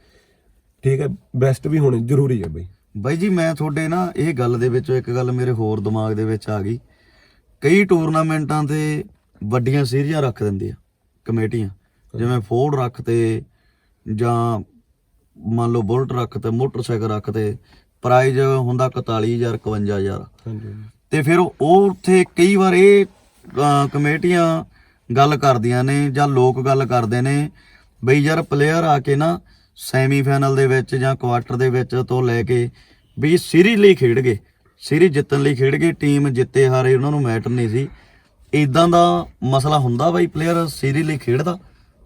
S2: ਠੀਕ ਹੈ ਬੈਸਟ ਵੀ ਹੋਣੇ ਜ਼ਰੂਰੀ ਹੈ ਬਈ।
S1: ਬਾਈ ਜੀ, ਮੈਂ ਤੁਹਾਡੇ ਨਾ ਇਹ ਗੱਲ ਦੇ ਵਿੱਚੋਂ ਇੱਕ ਗੱਲ ਮੇਰੇ ਹੋਰ ਦਿਮਾਗ ਦੇ ਵਿੱਚ ਆ ਗਈ। ਕਈ ਟੂਰਨਾਮੈਂਟਾਂ ਤੇ ਵੱਡੀਆਂ ਸੀਰੀਜ਼ਾਂ ਰੱਖ ਦਿੰਦੇ ਆ ਕਮੇਟੀਆਂ। ਜਿਵੇਂ ਫੋਰਡ ਰੱਖਤੇ ਜਾਂ ਮੰਨ ਲਓ ਬੁਲਟ ਰੱਖਤੇ ਮੋਟਰਸਾਈਕਲ ਰੱਖਤੇ ਪ੍ਰਾਈਜ਼ ਹੁੰਦਾ 41000 51000
S2: ਹਾਂਜੀ
S1: ਤੇ ਫਿਰ ਉਹ ਉੱਥੇ ਕਈ ਵਾਰ ਇਹ ਕਮੇਟੀਆਂ ਗੱਲ ਕਰਦੀਆਂ ਨੇ ਜਾਂ ਲੋਕ ਗੱਲ ਕਰਦੇ ਨੇ ਬਈ ਯਾਰ ਪਲੇਅਰ ਆ ਕੇ ਨਾ ਸੈਮੀਫਾਈਨਲ ਦੇ ਵਿੱਚ ਜਾਂ ਕੁਆਟਰ ਦੇ ਵਿੱਚ ਤੋਂ ਲੈ ਕੇ ਵੀ ਸੀਰੀਜ਼ ਲਈ ਖੇਡ ਗਏ ਸੀਰੀਜ਼ ਜਿੱਤਣ ਲਈ ਖੇਡ ਗਏ ਟੀਮ ਜਿੱਤੇ ਹਾਰੇ ਉਹਨਾਂ ਨੂੰ ਮੈਟਰ ਨਹੀਂ ਸੀ। ਇਦਾਂ ਦਾ ਮਸਲਾ ਹੁੰਦਾ ਬਈ ਪਲੇਅਰ ਸੀਰੀਜ਼ ਲਈ ਖੇਡਦਾ?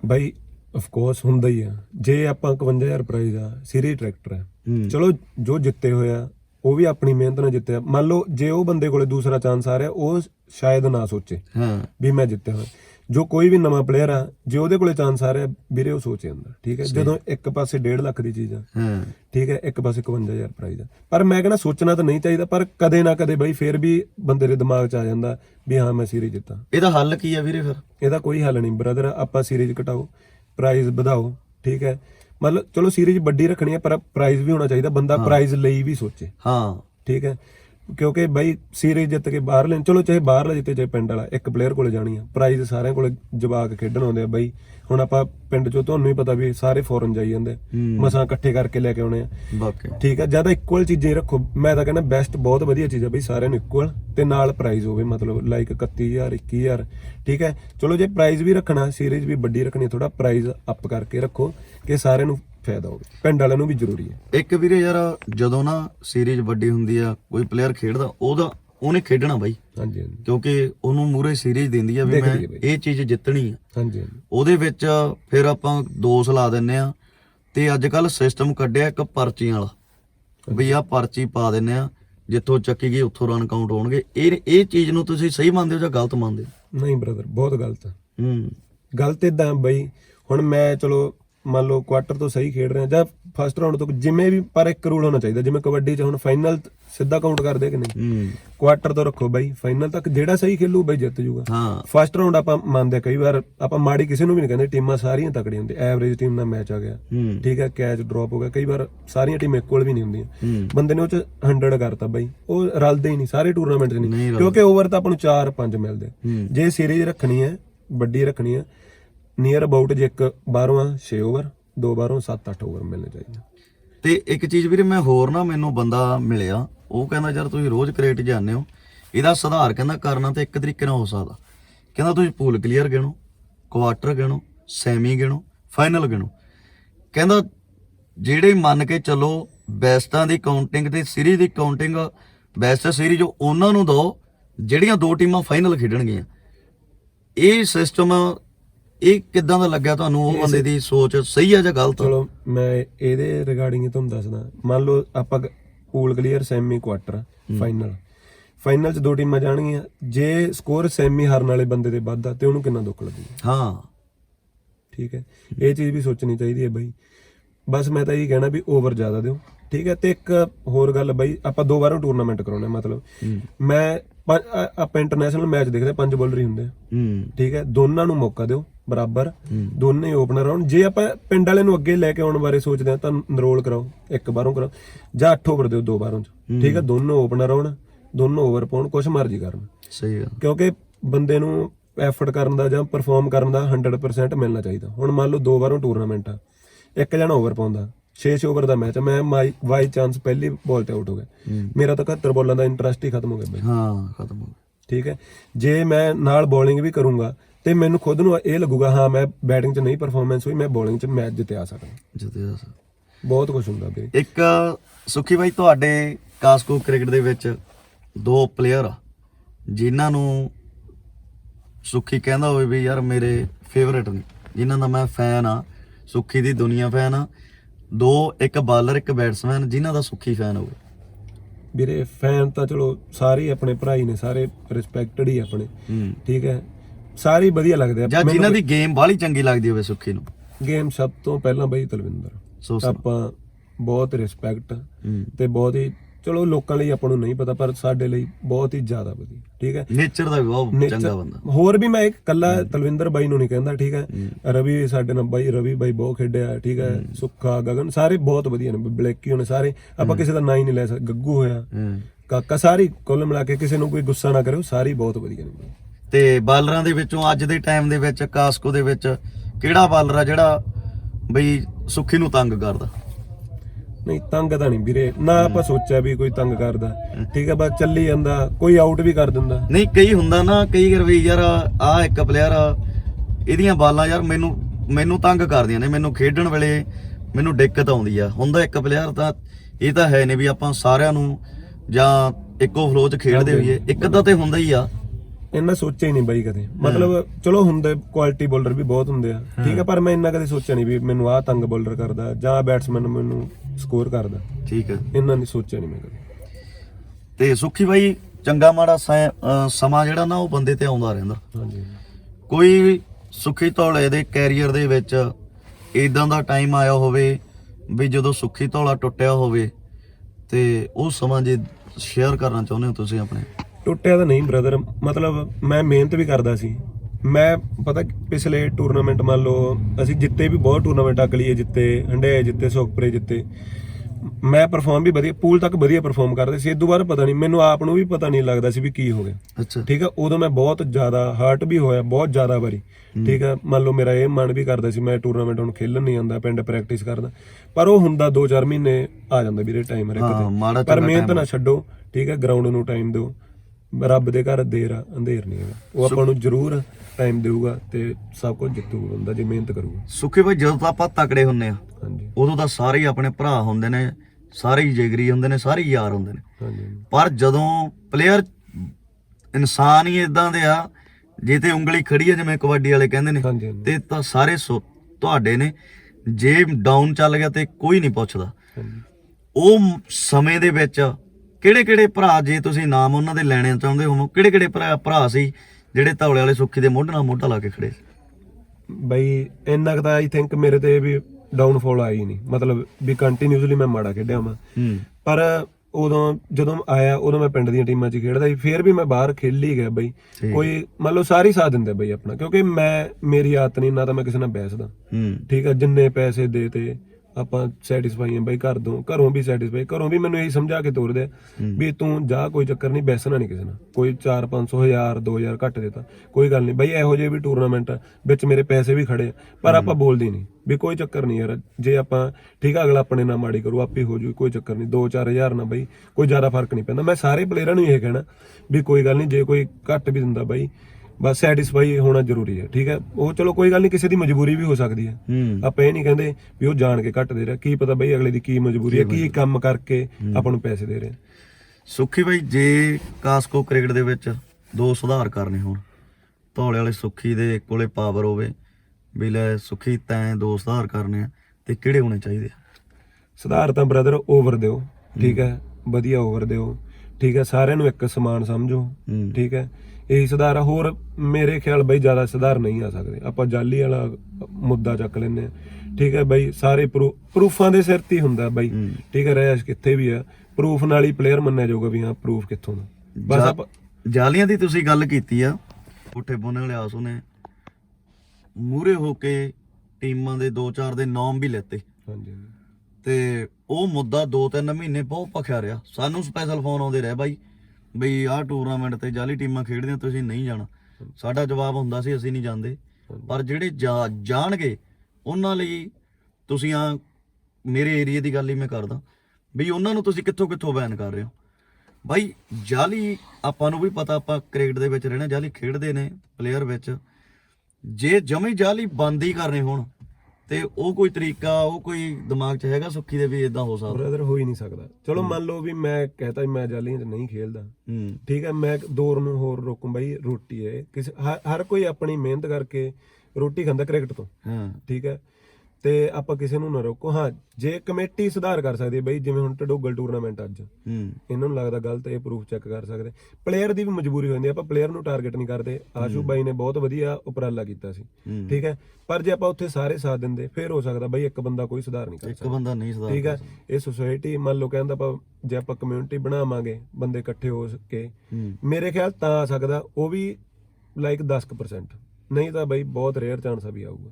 S2: ਬਾਈ ਆਫ ਕੋਰਸ ਹੁੰਦਾ ਹੀ ਆ। ਜੇ ਆਪਾਂ 51000 ਪ੍ਰਾਈਜ਼ ਆ ਸੀਰੀਜ਼ ਟਰੈਕਟਰ ਹੈ। ਚਲੋ ਜੋ ਜਿੱਤੇ ਹੋਇਆ ਉਹ ਵੀ ਆਪਣੀ ਮਿਹਨਤ ਨਾਲ ਜਿੱਤਿਆ ਮੰਨ ਲਓ ਜੇ ਉਹ ਬੰਦੇ ਕੋਲੇ ਦੂਸਰਾ ਚਾਂਸ ਆ ਰਿਹਾ ਉਹ ਸ਼ਾਇਦ ਨਾ ਸੋਚੇ
S1: ਹਾਂ।
S2: ਵੀ ਮੈਂ ਜਿੱਤੇ ਹੋਇਆ ਜੋ ਕੋਈ ਵੀ ਨਵਾਂ ਪਲੇਅਰ ਆ ਜੇ ਉਹਦੇ ਕੋਲੇ ਚਾਂਸ ਆ ਰਿਹਾ ਵੀਰੇ ਉਹ ਸੋਚੇ ਜਾਂਦਾ ਠੀਕ ਹੈ? ਜਦੋਂ ਇੱਕ ਪਾਸੇ 1.5 ਲੱਖ ਦੀ ਚੀਜ਼ ਆ
S1: ਹਾਂ।
S2: ਠੀਕ ਹੈ ਇੱਕ ਪਾਸੇ 51000 ਪ੍ਰਾਈਜ਼ ਆ। ਪਰ ਮੈਂ ਕਹਿੰਦਾ ਸੋਚਣਾ ਤਾਂ ਨਹੀਂ ਚਾਹੀਦਾ ਪਰ ਕਦੇ ਨਾ ਕਦੇ ਬਾਈ ਫੇਰ ਵੀ ਬੰਦੇ ਦੇ ਦਿਮਾਗ 'ਚ ਆ ਜਾਂਦਾ ਵੀ ਹਾਂ ਮੈਂ ਸੀਰੀਜ਼ ਜਿੱਤਾਂ।
S1: ਇਹਦਾ ਹੱਲ ਕੀ ਆ ਵੀਰੇ ਫਿਰ?
S2: ਇਹਦਾ ਕੋਈ ਹੱਲ ਨਹੀਂ ਬ੍ਰਦਰ ਆਪਾਂ ਸੀਰੀਜ਼ ਘਟਾਓ। ਪ੍ਰਾਈਜ਼ ਵਧਾਓ ਠੀਕ ਹੈ? ਮਤਲਬ ਚਲੋ ਸੀਰੀਜ਼ ਵੱਡੀ ਰੱਖਣੀ ਹੈ ਪਰ ਪ੍ਰਾਈਜ਼ ਵੀ ਹੋਣਾ ਚਾਹੀਦਾ ਬੰਦਾ ਪ੍ਰਾਈਜ਼ ਲਈ ਵੀ ਸੋਚੇ।
S1: ਹਾਂ।
S2: ਠੀਕ ਹੈ? ਕਿਉਂਕਿ ਬਾਈ ਸੀਰੀਜ਼ ਜਿੱਤ ਕੇ ਬਾਹਰ ਲੈਣ ਚਲੋ ਚਾਹੇ ਬਾਹਰ ਜਿੱਤੇ ਚਾਹੇ ਪਿੰਡ ਵਾਲਾ ਇੱਕ ਪਲੇਅਰ ਕੋਲੇ ਜਾਣੀ ਆ। ਪ੍ਰਾਈਜ਼ ਸਾਰਿਆਂ ਕੋਲੇ ਜਵਾਕ ਖੇਡਣ ਆਉਂਦੇ ਆ ਬਾਈ। ਹੁਣ ਆਪਾਂ ਪਿੰਡ ਚੋਂ ਤੁਹਾਨੂੰ ਵੀ ਪਤਾ ਵੀ ਸਾਰੇ ਫੋਰਨ ਜਾਈ ਜਾਂਦੇ ਆ।
S1: ਹੂੰ।
S2: ਮਸਾਂ ਇਕੱਠੇ ਕਰਕੇ ਲੈ ਕੇ ਆਉਣੇ ਆ।
S1: ਬਾਕੀ
S2: ਠੀਕ ਹੈ ਜ਼ਿਆਦਾ ਇਕੁਅਲ ਚੀਜ਼ਾਂ ਹੀ ਰੱਖੋ। ਮੈਂ ਤਾਂ ਕਹਿੰਦਾ ਬੈਸਟ ਬਹੁਤ ਵਧੀਆ ਚੀਜ਼ ਹੈ ਬਈ ਸਾਰਿਆਂ ਨੂੰ ਇਕੁਅਲ ਤੇ ਨਾਲ ਪ੍ਰਾਈਜ਼ ਹੋਵੇ ਮਤਲਬ ਲਾਈਕ 31000 21000 ਠੀਕ ਹੈ ਚਲੋ ਜੇ ਪ੍ਰਾਈਜ਼ ਵੀ ਰੱਖਣਾ ਸੀਰੀਜ਼ ਵੀ ਵੱਡੀ ਰੱਖਣੀ ਥੋੜਾ ਪ੍ਰਾਈਜ਼ ਅਪ ਕਰਕੇ ਰੱਖੋ ਕਿ ਸਾਰਿਆਂ ਨੂੰ ਫਾਇਦਾ ਹੋਵੇ। ਪਿੰਡ ਵਾਲਿਆਂ ਨੂੰ ਵੀ ਜ਼ਰੂਰੀ ਹੈ।
S1: ਇੱਕ ਵੀਰੇ ਯਾਰ ਜਦੋਂ ਨਾ ਸੀਰੀਜ਼ ਵੱਡੀ ਹੁੰਦੀ ਆ ਕੋਈ ਪਲੇਅਰ ਖੇਡਦਾ ਉਹਦਾ ਉਹਨੇ ਖੇਡਣਾ ਬਾਈ।
S2: ਹਾਂਜੀ ਹਾਂਜੀ।
S1: ਕਿਉਂਕਿ ਉਹਨੂੰ ਮੂਰੇ ਸੀਰੀਜ਼ ਦਿੰਦੀ ਆ ਵੀ
S2: ਦਿਖਦੀ
S1: ਮੈਂ
S2: ਆ ਬਈ।
S1: ਇਹ ਚੀਜ਼ ਜਿੱਤਣੀ ਆ।
S2: ਹਾਂਜੀ ਹਾਂਜੀ।
S1: ਉਹਦੇ ਵਿੱਚ ਫਿਰ ਆਪਾਂ ਦੋਸ਼ ਲਾ ਦਿੰਨੇ ਆ ਤੇ ਅੱਜ ਕੱਲ ਸਿਸਟਮ ਕੱਢਿਆ ਇੱਕ ਪਰਚੀਆਂ ਵਾਲਾ। ਵੀ ਆ ਪਰਚੀ ਪਾ ਦਿੰਨੇ ਆ ਜਿੱਥੋਂ ਚੱਕੀ ਗਈ ਉੱਥੋਂ ਰਨ ਕਾਊਂਟ ਹੋਣਗੇ। ਇਹ ਇਹ ਚੀਜ਼ ਨੂੰ ਤੁਸੀਂ ਸਹੀ ਮੰਨਦੇ ਹੋ ਜਾਂ ਗਲਤ ਮੰਨਦੇ ਹੋ?
S2: ਨਹੀਂ ਬ੍ਰਦਰ ਬਹੁਤ ਗਲਤ ਹੂੰ। ਗਲਤ ਇਦਾਂ ਬਈ ਹੁਣ ਮੈਂ ਚਲੋ ਮੰਨ ਲਓ ਕੁਆਟਰ ਤੋਂ ਸਹੀ ਖੇਡ ਰਿਹਾ ਜਾਂ ਫਸਟ ਰਾਉਂਡ ਤੋਂ ਜਿਵੇਂ ਵੀ ਪਰ ਇੱਕ ਰੂਲ ਹੋਣਾ ਚਾਹੀਦਾ ਜਿਵੇਂ ਕਬੱਡੀ 'ਚ ਹੁਣ ਫਾਈਨਲ ਸਿੱਧਾ ਕਾਊਂਟ ਕਰਦੇ ਕਿ ਨਹੀਂ? ਕੁਆਟਰ ਤੋਂ ਰੱਖੋ ਬਾਈ ਫਾਈਨਲ ਤੱਕ ਜਿਹੜਾ ਸਹੀ ਖੇਲੂ ਬਾਈ ਜਿੱਤ ਜੂਗਾ
S1: ਹਾਂ।
S2: ਫਸਟ ਰਾਉਂਡ ਆਪਾਂ ਮੰਨਦੇ ਆ ਕਈ ਵਾਰ ਆਪਾਂ ਮਾੜੀ ਕਿਸੇ ਨੂੰ ਵੀ ਨਹੀਂ ਕਹਿੰਦੇ ਟੀਮਾਂ ਸਾਰੀਆਂ ਤਕੜੀਆਂ ਹੁੰਦੀਆਂ ਐਵਰੇਜ ਟੀਮ ਨਾਲ ਮੈਚ ਆ ਗਿਆ। ਠੀਕ ਹੈ ਕੈਚ ਡ੍ਰੌਪ ਹੋ ਗਿਆ ਕਈ ਵਾਰ ਸਾਰੀਆਂ ਟੀਮਾਂ ਇਕੁਅਲ ਵੀ ਨਹੀਂ ਹੁੰਦੀਆਂ। ਬੰਦੇ ਨੇ ਉਹ ਚ 100 ਕਰਤਾ ਬਾਈ ਉਹ ਰਲਦੇ ਹੀ ਨਹੀਂ ਸਾਰੇ ਟੂਰਨਾਮੈਂਟ 'ਚ
S1: ਨਹੀਂ।
S2: ਕਿਉਂਕਿ ਓਵਰ ਤਾਂ ਆਪਾਂ ਨੂੰ 4 5 ਮਿਲਦੇ। ਜੇ ਸੀਰੀਜ਼ ਰੱਖਣੀ ਹੈ ਵੱਡੀ ਰੱਖਣੀ ਹੈ ਨੀਅਰ ਅਬਾਊਟ ਜੇ ਇੱਕ 12ਵਾਂ 6 ਓਵਰ ਦੋ ਬਾਰੋਂ 7 8 ਓਵਰ ਮਿਲਣੇ ਚਾਹੀਦੇ।
S1: ਤੇ ਇੱਕ ਚੀਜ਼ ਵੀਰੇ ਮੈਂ ਹੋਰ ਨਾ ਮੈਨੂੰ ਬੰਦਾ ਮਿਲਿਆ, ਉਹ ਕਹਿੰਦਾ, ਯਾਰ ਤੁਸੀਂ ਰੋਜ਼ ਕ੍ਰਿਕਟ ਜਾਂਦੇ ਹੋ। ਇਹਦਾ ਸੁਧਾਰ ਕਹਿੰਦਾ, ਕਰਨਾ ਤੇ ਇੱਕ ਤਰੀਕੇ ਨਾਲ ਹੋ ਸਕਦਾ। ਕਹਿੰਦਾ, ਤੁਸੀਂ ਪੂਲ ਕਲੀਅਰ ਗਿਣੋ ਕੁਆਟਰ ਗਿਣੋ ਸੈਮੀ ਗਿਣੋ ਫਾਈਨਲ ਗਿਣੋ। ਕਹਿੰਦਾ, ਜਿਹੜੇ ਮੰਨ ਕੇ ਚੱਲੋ ਬੈਸਟਾਂ ਦੀ ਕਾਊਂਟਿੰਗ ਤੇ ਸੀਰੀਜ਼ ਦੀ ਕਾਊਂਟਿੰਗ ਬੈਸਟ ਸੀਰੀਜ਼ ਉਹਨਾਂ ਨੂੰ ਦੋ ਜਿਹੜੀਆਂ ਦੋ ਟੀਮਾਂ ਫਾਈਨਲ ਖੇਡਣਗੀਆਂ। ਇਹ ਸਿਸਟਮ ਇਹ ਕਿੱਦਾਂ ਦਾ ਲੱਗਿਆ ਤੁਹਾਨੂੰ ਉਹ ਬੰਦੇ ਦੀ ਸੋਚ? ਸਹੀ ਆ ਜਾਂ ਗਲਤ?
S2: ਚਲੋ ਮੈਂ ਇਹਦੇ ਰਿਗਾਰਡਿੰਗ ਤੁਹਾਨੂੰ ਦੱਸਦਾ। ਮੰਨ ਲਓ ਆਪਾਂ pool clear semi quarter final final 'ਚ ਦੋ ਟੀਮਾਂ ਜਾਣਗੀਆਂ। ਜੇ ਸਕੋਰ ਸੈਮੀ ਹਾਰਨ ਵਾਲੇ ਬੰਦੇ ਦੇ ਵੱਧਦਾ ਤੇ ਉਹਨੂੰ ਕਿੰਨਾ ਦੁੱਖ ਲੱਗੂਗਾ
S1: ਹਾਂ।
S2: ਠੀਕ ਹੈ? ਇਹ ਚੀਜ਼ ਵੀ ਸੋਚਣੀ ਚਾਹੀਦੀ ਹੈ ਬਾਈ। ਬਸ ਮੈਂ ਤਾਂ ਇਹ ਕਹਿਣਾ ਵੀ ਓਵਰ ਜ਼ਿਆਦਾ ਦਿਓ। ਠੀਕ ਹੈ ਤੇ ਇੱਕ ਹੋਰ ਗੱਲ ਬਾਈ ਆਪਾਂ ਦੋ ਵਾਰਾਂ ਟੂਰਨਾਮੈਂਟ ਕਰਾਉਣੇ ਮਤਲਬ। ਮੈਂ ਆਪਾਂ ਇੰਟਰਨੈਸ਼ਨਲ ਮੈਚ ਦੇਖਦੇ ਹਾਂ, ਪੰਜ ਬੋਲਰ ਹੀ ਹੁੰਦੇ ਆ।
S1: ਹੂੰ।
S2: ਠੀਕ ਹੈ ਦੋਨਾਂ ਨੂੰ ਮੌਕਾ ਦਿਓ ਬਰਾਬਰ। ਦੋਨੇ ਓਪਨਰ ਆਉਣ ਜੇ ਆਪਾਂ ਪਿੰਡ ਵਾਲਿਆਂ ਨੂੰ ਅੱਗੇ ਲੈ ਕੇ ਆਉਣ ਬਾਰੇ ਸੋਚਦੇ ਆ ਤਾਂ ਨਰੋਲ ਕਰਾਓ ਇੱਕ ਬਾਰੋਂ ਕਰਾਓ ਜਾਂ 8 ਓਵਰ ਦਿਓ ਦੋ ਬਾਰੋਂ ਚ। ਠੀਕ ਹੈ ਦੋਨੋਂ ਓਪਨਰ ਆਉਣ ਦੋਨੋਂ ਓਵਰ ਪਾਉਣ ਕੁਛ ਮਰਜ਼ੀ ਕਰਨ।
S1: ਸਹੀ ਆ
S2: ਕਿਉਂਕਿ ਬੰਦੇ ਨੂੰ ਐਫਰਟ ਕਰਨ ਦਾ ਜਾਂ ਪਰਫਾਰਮ ਕਰਨ ਦਾ 100% ਮਿਲਣਾ ਚਾਹੀਦਾ। ਹੁਣ ਮੰਨ ਲਓ ਦੋ ਵਾਰੋਂ ਟੂਰਨਾਮੈਂਟ ਆ ਇੱਕ ਜਣਾ ਓਵਰ ਪਾਉਂਦਾ 6 ਓਵਰ ਦਾ ਮੈਚ ਮੈਂ ਵਾਈ ਚਾਂਸ ਪਹਿਲੀ ਬਾਲ ਤੇ ਆਊਟ ਹੋ ਗਿਆ।
S1: ਹੂੰ।
S2: ਮੇਰਾ ਤਾਂ 71 ਬਾਲਾਂ ਦਾ ਇੰਟਰਸਟ ਹੀ ਖਤਮ ਹੋ ਗਿਆ ਬਈ।
S1: ਹਾਂ ਖਤਮ ਹੋ ਗਿਆ।
S2: ਠੀਕ ਹੈ? ਜੇ ਮੈਂ ਨਾਲ ਬੋਲਿੰਗ ਵੀ ਕਰੂੰਗਾ ਤੇ ਮੈਨੂੰ ਖੁਦ ਨੂੰ ਇਹ ਲੱਗੂਗਾ ਹਾਂ ਮੈਂ ਬੈਟਿੰਗ 'ਚ ਨਹੀਂ ਪਰਫਾਰਮੈਂਸ ਹੋਈ ਮੈਂ ਬੋਲਿੰਗ 'ਚ ਮੈਚ ਜਿੱਤਿਆ ਸਕਦਾ।
S1: ਜਿੱਤਿਆ ਸੀ
S2: ਬਹੁਤ ਕੁਝ ਹੁੰਦਾ ਵੀਰੇ
S1: ਇੱਕ ਸੁਖੀ ਬਾਈ ਤੁਹਾਡੇ ਕਾਸਕੋ ਕ੍ਰਿਕਟ ਦੇ ਵਿੱਚ ਦੋ ਪਲੇਅਰ ਜਿਨ੍ਹਾਂ ਨੂੰ ਸੁਖੀ ਕਹਿੰਦਾ ਹੋਵੇ ਵੀ ਯਾਰ ਮੇਰੇ ਫੇਵਰੇਟ ਨੇ। ਜਿਨ੍ਹਾਂ ਦਾ ਮੈਂ ਫੈਨ ਆ ਸੁਖੀ ਦੀ ਦੁਨੀਆ ਫੈਨ ਆ ਦੋ ਇੱਕ ਬਾਲਰ ਇੱਕ ਬੈਟਸਮੈਨ ਜਿਨ੍ਹਾਂ ਦਾ ਸੁਖੀ ਫੈਨ ਹੋਵੇ।
S2: ਵੀਰੇ ਫੈਨ ਤਾਂ ਚਲੋ ਸਾਰੇ ਆਪਣੇ ਭਰਾ ਹੀ ਨੇ ਸਾਰੇ ਰਿਸਪੈਕਟਡ ਹੀ ਆਪਣੇ।
S1: ਹੂੰ।
S2: ਠੀਕ ਹੈ? ਸਾਰੇ ਹੀ ਵਧੀਆ ਲੱਗਦੇ ਆ।
S1: ਜਾਂ ਜਿਨ੍ਹਾਂ ਦੀ ਗੇਮ ਬਾਹਲੀ ਚੰਗੀ ਲੱਗਦੀ ਹੋਵੇ ਸੁਖੀ ਨੂੰ।
S2: ਗੇਮ ਸਭ ਤੋਂ ਪਹਿਲਾਂ ਬਈ ਤਲਵਿੰਦਰ
S1: ਸੋ
S2: ਆਪਾਂ ਬਹੁਤ ਰਿਸਪੈਕਟ
S1: ਹੂੰ।
S2: ਤੇ ਬਹੁਤ ਹੀ ਚਲੋ ਲੋਕਾਂ ਲਈ ਆਪਾਂ ਨੂੰ ਨਹੀਂ ਪਤਾ ਪਰ ਸਾਡੇ ਲਈ ਬਹੁਤ ਹੀ ਜ਼ਿਆਦਾ ਵਧੀਆ ਠੀਕ ਹੈ?
S1: ਨੇਚਰ ਦਾ ਵੀ ਬਹੁਤ ਚੰਗਾ ਬੰਦਾ।
S2: ਹੋਰ ਵੀ ਮੈਂ ਇੱਕ ਕੱਲਾ ਤਲਵਿੰਦਰ ਬਾਈ ਨੂੰ ਨਹੀਂ ਕਹਿੰਦਾ ਠੀਕ ਹੈ? ਰਵੀ ਸਾਡੇ ਨਾਲ ਬਾਈ ਰਵੀ ਬਾਈ ਬਹੁਤ ਖੇਡਿਆ ਠੀਕ ਹੈ? ਸੁੱਖਾ ਗਗਨ ਸਾਰੇ ਬਹੁਤ ਵਧੀਆ ਨੇ ਬਲੈਕੀ ਹੋਣੇ ਸਾਰੇ। ਆਪਾਂ ਕਿਸੇ ਦਾ ਨਾਂ ਹੀ ਨਹੀਂ ਲੈ ਸਕਦੇ ਗੱਗੂ ਹੋਇਆ ਕਾਕਾ ਸਾਰੀ ਕੁੱਲ ਮਿਲਾ ਕੇ ਕਿਸੇ ਨੂੰ ਕੋਈ ਗੁੱਸਾ ਨਾ ਕਰਿਓ ਸਾਰੇ ਬਹੁਤ ਵਧੀਆ ਨੇ।
S1: ਤੇ ਬਾਲਰਾਂ ਦੇ ਵਿੱਚੋਂ ਅੱਜ ਦੇ ਟਾਈਮ ਦੇ ਵਿੱਚ ਕਾਸਕੋ ਦੇ ਵਿੱਚ ਕਿਹੜਾ ਬਾਲਰ ਆ ਜਿਹੜਾ ਬਈ ਸੁੱਖੀ ਨੂੰ ਤੰਗ ਕਰਦਾ?
S2: ਨਹੀਂ ਤੰਗ ਤਾਂ ਨਹੀਂ ਵੀਰੇ। ਨਾ ਆਪਾਂ ਸੋਚਿਆ ਵੀ ਕੋਈ ਤੰਗ ਕਰਦਾ। ਠੀਕ ਹੈ ਬਸ ਚੱਲੀ ਜਾਂਦਾ। ਕੋਈ ਆਊਟ ਵੀ ਕਰ ਦਿੰਦਾ।
S1: ਨਹੀਂ ਕਈ ਹੁੰਦਾ ਨਾ ਕਈ ਵਾਰ ਵੀ ਯਾਰ ਆ ਇੱਕ ਪਲੇਅਰ ਇਹਦੀਆਂ ਬਾਲਾਂ ਯਾਰ ਮੈਨੂੰ ਮੈਨੂੰ ਤੰਗ ਕਰਦੀਆਂ ਨੇ। ਮੈਨੂੰ ਖੇਡਣ ਵੇਲੇ ਮੈਨੂੰ ਦਿੱਕਤ ਆਉਂਦੀ ਆ। ਹੁੰਦਾ ਇੱਕ ਪਲੇਅਰ ਤਾਂ ਇਹ ਤਾਂ ਹੈ ਨਹੀਂ ਵੀ ਆਪਾਂ ਸਾਰਿਆਂ ਨੂੰ ਜਾਂ ਇੱਕੋ ਫਲੋ 'ਚ ਖੇਡਦੇ ਹੋਈਏ। ਇੱਕ ਤਾਂ ਤੇ ਹੁੰਦਾ ਹੀ ਆ।
S2: ਇੰਨਾ ਸੋਚਿਆ ਹੀ ਨਹੀਂ ਬਾਈ ਕਦੇ। ਮਤਲਬ ਚਲੋ ਹੁੰਦੇ ਕੁਆਲਿਟੀ ਬੋਲਰ ਵੀ ਬਹੁਤ ਹੁੰਦੇ ਆ। ਠੀਕ ਹੈ ਪਰ ਮੈਂ ਇੰਨਾ ਕਦੇ ਸੋਚਿਆ ਨਹੀਂ ਵੀ ਮੈਨੂੰ ਆਹ ਤੰਗ ਬੋਲਰ ਕਰਦਾ ਜਾਂ ਬੈਟਸਮੈਨ ਮੈਨੂੰ ਸਕੋਰ ਕਰਦਾ।
S1: ਠੀਕ ਹੈ
S2: ਇੰਨਾ ਨਹੀਂ ਸੋਚਿਆ ਨਹੀਂ ਮੈਂ ਕਦੇ।
S1: ਤੇ ਸੁੱਖੀ ਬਾਈ ਚੰਗਾ ਮਾੜਾ ਸਮਾਂ ਜਿਹੜਾ ਨਾ ਉਹ ਬੰਦੇ ਤੇ ਆਉਂਦਾ ਰਹਿੰਦਾ।
S2: ਹਾਂਜੀ।
S1: ਕੋਈ ਸੁੱਖੀ ਧੌਲੇ ਦੇ ਕੈਰੀਅਰ ਦੇ ਵਿੱਚ ਇਦਾਂ ਦਾ ਟਾਈਮ ਆਇਆ ਹੋਵੇ ਵੀ ਜਦੋਂ ਸੁੱਖੀ ਧੌਲਾ ਟੁੱਟਿਆ ਹੋਵੇ ਤੇ ਉਹ ਸਮਾਂ ਜੇ ਸ਼ੇਅਰ ਕਰਨਾ ਚਾਹੁੰਦੇ ਹੋ ਤੁਸੀਂ ਆਪਣੇ?
S2: ਟੁੱਟਿਆ ਤਾਂ ਨਹੀਂ ਬ੍ਰਦਰ ਮਤਲਬ ਮੈਂ ਮਿਹਨਤ ਵੀ ਕਰਦਾ ਸੀ। ਮੈਂ ਪਤਾ ਪਿਛਲੇ ਟੂਰਨਾਮੈਂਟ ਮੰਨ ਲਓ ਅਸੀਂ ਜਿੱਤੇ ਵੀ ਬਹੁਤ ਟੂਰਨਾਮੈਂਟ ਅਕਲੀਏ ਜਿੱਤੇ ਹੰਡੇ ਜਿੱਤੇ ਸੋਕਪਰੇ ਜਿੱਤੇ। ਮੈਂ ਪਰਫਾਰਮ ਵੀ ਵਧੀਆ ਪੂਲ ਤੱਕ ਵਧੀਆ ਪਰਫਾਰਮ ਕਰਦੇ ਸੀ। ਇਦੋਂ ਬਾਅਦ ਪਤਾ ਨਹੀਂ ਮੈਨੂੰ ਆਪ ਨੂੰ ਵੀ ਪਤਾ ਨਹੀਂ ਲੱਗਦਾ ਸੀ ਵੀ ਕੀ ਹੋ ਗਿਆ।
S1: ਅੱਛਾ।
S2: ਠੀਕ ਹੈ ਉਦੋਂ ਮੈਂ ਬਹੁਤ ਜ਼ਿਆਦਾ ਹਰਟ ਵੀ ਹੋਇਆ ਬਹੁਤ ਜ਼ਿਆਦਾ ਵਾਰੀ। ਠੀਕ ਹੈ ਮੰਨ ਲਓ ਮੇਰਾ ਇਹ ਮਨ ਵੀ ਕਰਦਾ ਸੀ ਮੈਂ ਟੂਰਨਾਮੈਂਟ ਹੁਣ ਖੇਲਣ ਨਹੀਂ ਆਉਂਦਾ ਪਿੰਡ ਪ੍ਰੈਕਟਿਸ ਕਰਦਾ। ਪਰ ਉਹ ਹੁੰਦਾ 2-4 ਮਹੀਨੇ ਆ ਜਾਂਦਾ ਵੀਰੇ ਟਾਈਮ ਹਰ ਇੱਕ ਤੇ। ਪਰ ਮਿਹਨਤ ਨਾ ਛੱਡੋ। ਠੀਕ ਹੈ ਗਰਾਊਂਡ ਨੂੰ ਟਾਈਮ ਦਿਓ। ਰੱਬ ਦੇ ਘਰ ਦੇਰ ਆ ਅੰਧੇਰ ਨਹੀਂ ਹੈਗਾ। ਉਹ ਆਪਾਂ ਨੂੰ ਜ਼ਰੂਰ ਟਾਈਮ ਦੇਊਗਾ ਤੇ ਸਭ ਕੁਝ ਜਿੱਤੂਗਾ ਬੰਦਾ ਜੇ ਮਿਹਨਤ ਕਰੂਗਾ।
S1: ਸੁੱਖੀ ਬਾਈ ਜਦੋਂ ਤਾਂ ਆਪਾਂ ਤਕੜੇ ਹੁੰਨੇ ਆ
S2: ਹਾਂਜੀ।
S1: ਉਦੋਂ ਤਾਂ ਸਾਰੇ ਹੀ ਆਪਣੇ ਭਰਾ ਹੁੰਦੇ ਨੇ ਸਾਰੇ ਹੀ ਜਿਗਰੀ ਹੁੰਦੇ ਨੇ ਸਾਰੇ ਹੀ ਯਾਰ ਹੁੰਦੇ ਨੇ।
S2: ਹਾਂਜੀ
S1: ਪਰ ਜਦੋਂ ਪਲੇਅਰ ਇਨਸਾਨ ਹੀ ਇਦਾਂ ਦੇ ਆ ਜੇ ਤੇ ਉਂਗਲੀ ਖੜੀ ਹੈ ਜਿਵੇਂ ਕਬੱਡੀ ਵਾਲੇ ਕਹਿੰਦੇ ਨੇ ਤੇ ਤਾਂ ਸਾਰੇ ਤੁਹਾਡੇ ਨੇ ਜੇ ਡਾਊਨ ਚੱਲ ਗਿਆ ਤੇ ਕੋਈ ਨਹੀਂ ਪੁੱਛਦਾ। ਉਹ ਸਮੇਂ ਦੇ ਵਿੱਚ ਕਿਹੜੇ ਕਿਹੜੇ ਭਰਾ ਜੇ ਤੁਸੀਂ ਨਾਮ ਉਹਨਾਂ ਦੇ ਲੈਣੇ ਚਾਹੁੰਦੇ ਹੋ? ਕਿਹੜੇ ਕਿਹੜੇ ਭਰਾ ਭਰਾ ਸੀ ਜਿਹੜੇ ਧੌਲੇ ਵਾਲੇ ਸੁੱਖੀ ਦੇ ਮੋਢੇ ਨਾਲ ਮੋਢਾ ਲਾ ਕੇ ਖੜੇ ਸੀ?
S2: ਬਈ ਇੰਨਾ ਕੁ ਤਾਂ ਆਈ ਥਿੰਕ ਮੇਰੇ ਤੇ ਵੀ ਡਾਊਨਫਾਲ ਆਈ ਨਹੀਂ। ਮਤਲਬ ਵੀ ਕੰਟੀਨਿਊਸਲੀ ਮੈਂ ਮਾੜਾ ਖੇਡਿਆ ਮੈਂ ਪਰ ਉਦੋਂ ਜਦੋਂ ਆਇਆ ਉਦੋਂ ਮੈਂ ਪਿੰਡ ਦੀਆਂ ਟੀਮਾਂ 'ਚ ਖੇਡਦਾ ਸੀ। ਫੇਰ ਵੀ ਮੈਂ ਬਾਹਰ ਖੇਲ ਹੀ ਗਿਆ ਬਈ। ਕੋਈ ਮੰਨ ਲਓ ਸਾਰੇ ਸਾਥ ਦਿੰਦੇ ਬਈ ਆਪਣਾ। ਕਿਉਂਕਿ ਮੈਂ ਮੇਰੀ ਆਦਤ ਨਹੀਂ ਨਾ ਤਾਂ ਮੈਂ ਕਿਸੇ ਨਾਲ ਬਹਿਸਦਾ।
S1: ਹੂੰ।
S2: ਠੀਕ ਹੈ ਜਿੰਨੇ ਪੈਸੇ ਦੇ ਤੇ ਆਪਾਂ ਸੈਟੀਸਫਾਈ ਆ ਬਈ ਘਰ ਤੋਂ ਘਰੋਂ ਵੀ ਸੈਟੀਸਫਾਈ ਘਰੋਂ ਵੀ ਮੈਨੂੰ ਇਹੀ ਸਮਝਾ ਕੇ ਤੋਰਦੇ ਵੀ ਤੂੰ ਜਾ ਕੋਈ ਚੱਕਰ ਨਹੀਂ ਬੈਸਣਾ ਨਹੀਂ ਕਿਸੇ ਨਾਲ। ਕੋਈ 4 500 1000 2000 ਘੱਟ ਦੇਤਾ ਕੋਈ ਗੱਲ ਨਹੀਂ। ਬਈ ਇਹੋ ਜਿਹੇ ਵੀ ਟੂਰਨਾਮੈਂਟ ਵਿੱਚ ਮੇਰੇ ਪੈਸੇ ਵੀ ਖੜੇ ਆ ਪਰ ਆਪਾਂ ਬੋਲਦੇ ਨਹੀਂ ਵੀ ਕੋਈ ਚੱਕਰ ਨਹੀਂ ਯਾਰ ਜੇ ਆਪਾਂ ਠੀਕ ਆ ਅਗਲਾ ਆਪਣੇ ਨਾਲ ਮਾੜੀ ਕਰੂ ਆਪੇ ਹੋ ਜੂ ਕੋਈ ਚੱਕਰ ਨਹੀਂ 2-4000 ਨਾਲ ਬਈ ਕੋਈ ਜ਼ਿਆਦਾ ਫ਼ਰਕ ਨਹੀਂ ਪੈਂਦਾ। ਮੈਂ ਸਾਰੇ ਪਲੇਅਰਾਂ ਨੂੰ ਇਹ ਕਹਿਣਾ ਵੀ ਕੋਈ ਗੱਲ ਨਹੀਂ ਜੇ ਕੋਈ ਘੱਟ ਵੀ ਦਿੰਦਾ ਬਈ ਬਸ ਸੈਟੀਸਫਾਈ ਹੋਣਾ ਜ਼ਰੂਰੀ ਹੈ ਠੀਕ ਹੈ? ਉਹ ਚਲੋ ਕੋਈ ਗੱਲ ਨਹੀਂ ਕਿਸੇ ਦੀ ਮਜਬੂਰੀ ਵੀ ਹੋ ਸਕਦੀ ਹੈ। ਆਪਾਂ ਇਹ ਨਹੀਂ ਕਹਿੰਦੇ ਵੀ ਉਹ ਜਾਣ ਕੇ ਘੱਟ ਦੇ ਰਿਹਾ ਕੀ ਪਤਾ ਬਈ ਅਗਲੇ ਦੀ ਕੀ ਮਜਬੂਰੀ ਹੈ ਕੀ ਕੰਮ ਕਰਕੇ ਆਪਾਂ ਨੂੰ ਪੈਸੇ ਦੇ ਰਿਹਾ।
S1: ਸੁੱਖੀ ਬਾਈ ਜੇ ਕਾਸਕੋ ਕ੍ਰਿਕਟ ਦੇ ਵਿੱਚ ਦੋ ਸੁਧਾਰ ਕਰਨੇ ਹੋਣ ਧੌਲੇ ਵਾਲੇ ਸੁੱਖੀ ਦੇ ਕੋਲੇ ਪਾਵਰ ਹੋਵੇ ਵੀ ਲੈ ਸੁੱਖੀ ਤੈਂ ਦੋ ਸੁਧਾਰ ਕਰਨੇ ਆ ਤੇ ਕਿਹੜੇ ਹੋਣੇ ਚਾਹੀਦੇ ਆ?
S2: ਸੁਧਾਰ ਤਾਂ ਬ੍ਰਦਰ ਓਵਰ ਦਿਓ ਠੀਕ ਹੈ? ਵਧੀਆ ਓਵਰ ਦਿਓ ਠੀਕ ਹੈ? ਸਾਰਿਆਂ ਨੂੰ ਇੱਕ ਸਮਾਨ ਸਮਝੋ ਠੀਕ ਹੈ? ਇਹੀ ਸੁਧਾਰ ਆ। ਹੋਰ ਮੇਰੇ ਖਿਆਲ ਬਈ ਜ਼ਿਆਦਾ ਸੁਧਾਰ ਨਹੀਂ ਆ ਸਕਦੇ। ਆਪਾਂ ਜਾਲੀ ਵਾਲਾ ਮੁੱਦਾ ਚੱਕ ਲੈਨੇ ਆ। ਠੀਕ ਹੈ ਬਈ ਸਾਰੇ ਪ੍ਰੂ- ਪ੍ਰੂਫਾਂ ਦੇ ਸਿਰ ਤੇ ਹੁੰਦਾ ਬਈ। ਠੀਕ ਹੈ ਰਹਿਸ਼ ਕਿੱਥੇ ਵੀ ਆ। ਪ੍ਰੂਫ ਨਾਲ ਹੀ ਪਲੇਅਰ ਮੰਨਿਆ ਜਾਊਗਾ ਵੀ ਹਾਂ ਪ੍ਰੂਫ ਕਿੱਥੋਂ ਦਾ ਬਸ
S1: ਜਾਲੀਆਂ ਦੀ ਤੁਸੀਂ ਗੱਲ ਕੀਤੀ ਆ। ਉੱਠੇ ਬੋਨੇ ਵਾਲੇ ਆਸੂ ਨੇ ਮੂਰੇ ਹੋ ਕੇ ਟੀਮਾਂ ਦੇ 2-4 ਦੇ ਨਾਮ ਵੀ ਲੈਤੇ।
S2: ਹਾਂਜੀ।
S1: ਤੇ ਉਹ ਮੁੱਦਾ 2-3 ਮਹੀਨੇ ਬਹੁਤ ਭਖਿਆ ਰਿਹਾ। ਸਾਨੂੰ ਸਪੈਸ਼ਲ ਫੋਨ ਆਉਂਦੇ ਰਹੇ ਬਾਈ। ਬਈ ਆਹ ਟੂਰਨਾਮੈਂਟ ਤੇ ਜਾਲੀ ਟੀਮਾਂ ਖੇਡਦੀਆਂ, ਤੁਸੀਂ ਨਹੀਂ ਜਾਣਾ। ਸਾਡਾ ਜਵਾਬ ਹੁੰਦਾ ਸੀ, ਅਸੀਂ ਨਹੀਂ ਜਾਂਦੇ। ਪਰ ਜਿਹੜੇ ਜਾ- ਜਾਣਗੇ, ਉਹਨਾਂ ਲਈ ਤੁਸੀਂ ਆ ਮੇਰੇ ਏਰੀਆ ਦੀ ਗੱਲ ਹੀ ਮੈਂ ਕਰਦਾ। ਵੀ ਉਹਨਾਂ ਨੂੰ ਤੁਸੀਂ ਕਿੱਥੋਂ ਕਿੱਥੋਂ ਬੈਨ ਕਰ ਰਹੇ ਹੋ? ਬਾਈ ਜਾਲੀ ਆਪਾਂ ਨੂੰ ਵੀ ਪਤਾ, ਆਪਾਂ ਕ੍ਰਿਕਟ ਦੇ ਵਿੱਚ ਰਹਿਣਾ ਜਾਲੀ ਖੇਡਦੇ ਨੇ ਪਲੇਅਰ ਵਿੱਚ। ਜੇ ਜਮੇ ਜਾਲੀ ਬੰਦ ਹੀ ਕਰਨੇ ਹੋਣ ਤੇ ਉਹ ਕੋਈ ਤਰੀਕਾ ਉਹ ਕੋਈ ਦਿਮਾਗ 'ਚ ਹੈਗਾ ਸੁੱਖੀ ਦੇ ਵੀ ਇਦਾਂ ਹੋ ਸਕਦਾ?
S2: ਬ੍ਰਦਰ ਹੋ ਹੀ ਨਹੀਂ ਸਕਦਾ। ਚਲੋ ਮੰਨ ਲਓ ਵੀ ਮੈਂ ਕਹਤਾ ਮੈਂ ਜਾਲੀਆਂ 'ਚ ਨਹੀਂ ਖੇਲਦਾ।
S1: ਹੂੰ।
S2: ਠੀਕ ਹੈ ਮੈਂ ਦੌਰ ਨੂੰ ਹੋਰ ਰੋਕੂੰ ਬਈ ਰੋਟੀ ਹੈ ਕਿਸੇ ਹਰ- ਹਰ ਕੋਈ ਆਪਣੀ ਮਿਹਨਤ ਕਰਕੇ ਰੋਟੀ ਖਾਂਦਾ ਕ੍ਰਿਕਟ ਤੋਂ।
S1: ਹਾਂ।
S2: ਠੀਕ ਹੈ ਤੇ ਆਪਾਂ ਕਿਸੇ ਨੂੰ ਨਾ ਰੋਕੋ। ਹਾਂ ਜੇ ਕਮੇਟੀ ਸੁਧਾਰ ਕਰ ਸਕਦੀ ਹੈ ਬਈ ਜਿਵੇਂ ਹੁਣ ਟਡੋਗਲ ਟੂਰਨਾਮੈਂਟ ਅੱਜ।
S1: ਹੂੰ।
S2: ਇਹਨਾਂ ਨੂੰ ਲੱਗਦਾ ਗਲਤ ਇਹ ਪ੍ਰੂਫ ਚੈੱਕ ਕਰ ਸਕਦੇ। ਪਲੇਅਰ ਦੀ ਵੀ ਮਜਬੂਰੀ ਹੋ ਜਾਂਦੀ ਹੈ ਆਪਾਂ ਪਲੇਅਰ ਨੂੰ ਟਾਰਗੇਟ ਨਹੀਂ ਕਰਦੇ। ਆਸ਼ੂ ਬਾਈ ਨੇ ਬਹੁਤ ਵਧੀਆ ਉਪਰਾਲਾ ਕੀਤਾ ਸੀ। ਠੀਕ ਹੈ? ਪਰ ਜੇ ਆਪਾਂ ਉੱਥੇ ਸਾਰੇ ਸਾਥ ਦਿੰਦੇ ਫਿਰ ਹੋ ਸਕਦਾ ਬਈ ਇੱਕ ਬੰਦਾ ਕੋਈ ਸੁਧਾਰ ਨਹੀਂ ਕਰ
S1: ਇੱਕ
S2: ਸਕਦਾ।
S1: ਬੰਦਾ ਨਹੀਂ ਸੁਧਾਰ
S2: ਠੀਕ ਹੈ। ਇਹ ਸੋਸਾਇਟੀ ਮੰਨ ਲਓ ਕਹਿੰਦਾ ਆਪਾਂ ਜੇ ਆਪਾਂ ਕਮਿਊਨਿਟੀ ਬਣਾਵਾਂਗੇ ਬੰਦੇ ਇਕੱਠੇ ਹੋ ਕੇ। ਮੇਰੇ ਖਿਆਲ ਤਾਂ ਆ ਸਕਦਾ ਉਹ ਵੀ ਲਾਈਕ 10% ਨਹੀਂ ਤਾਂ ਬਈ ਬਹੁਤ ਰੇਅਰ ਚਾਂਸ ਆ ਵੀ ਆਊਗਾ।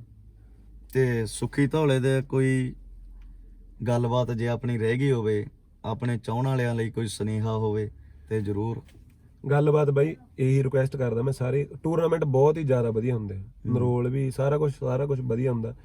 S1: ਤੇ ਸੁੱਖੀ ਧੌਲੇ ਦੇ ਕੋਈ ਗੱਲਬਾਤ ਜੇ ਆਪਣੀ ਰਹਿ ਗਈ ਹੋਵੇ ਆਪਣੇ ਚਾਹਣ ਵਾਲਿਆਂ ਲਈ ਕੋਈ ਸੁਨੇਹਾ ਹੋਵੇ ਤੇ ਜਰੂਰ।
S2: ਗੱਲਬਾਤ ਬਾਈ ਇਹੀ ਰਿਕੁਐਸਟ ਕਰਦਾ ਮੈਂ ਸਾਰੇ। ਟੂਰਨਾਮੈਂਟ ਬਹੁਤ ਹੀ ਜ਼ਿਆਦਾ ਵਧੀਆ ਹੁੰਦੇ ਆ। ਨਰੋਲ ਵੀ ਸਾਰਾ ਕੁਝ ਸਾਰਾ ਕੁਝ ਵਧੀਆ ਹੁੰਦਾ।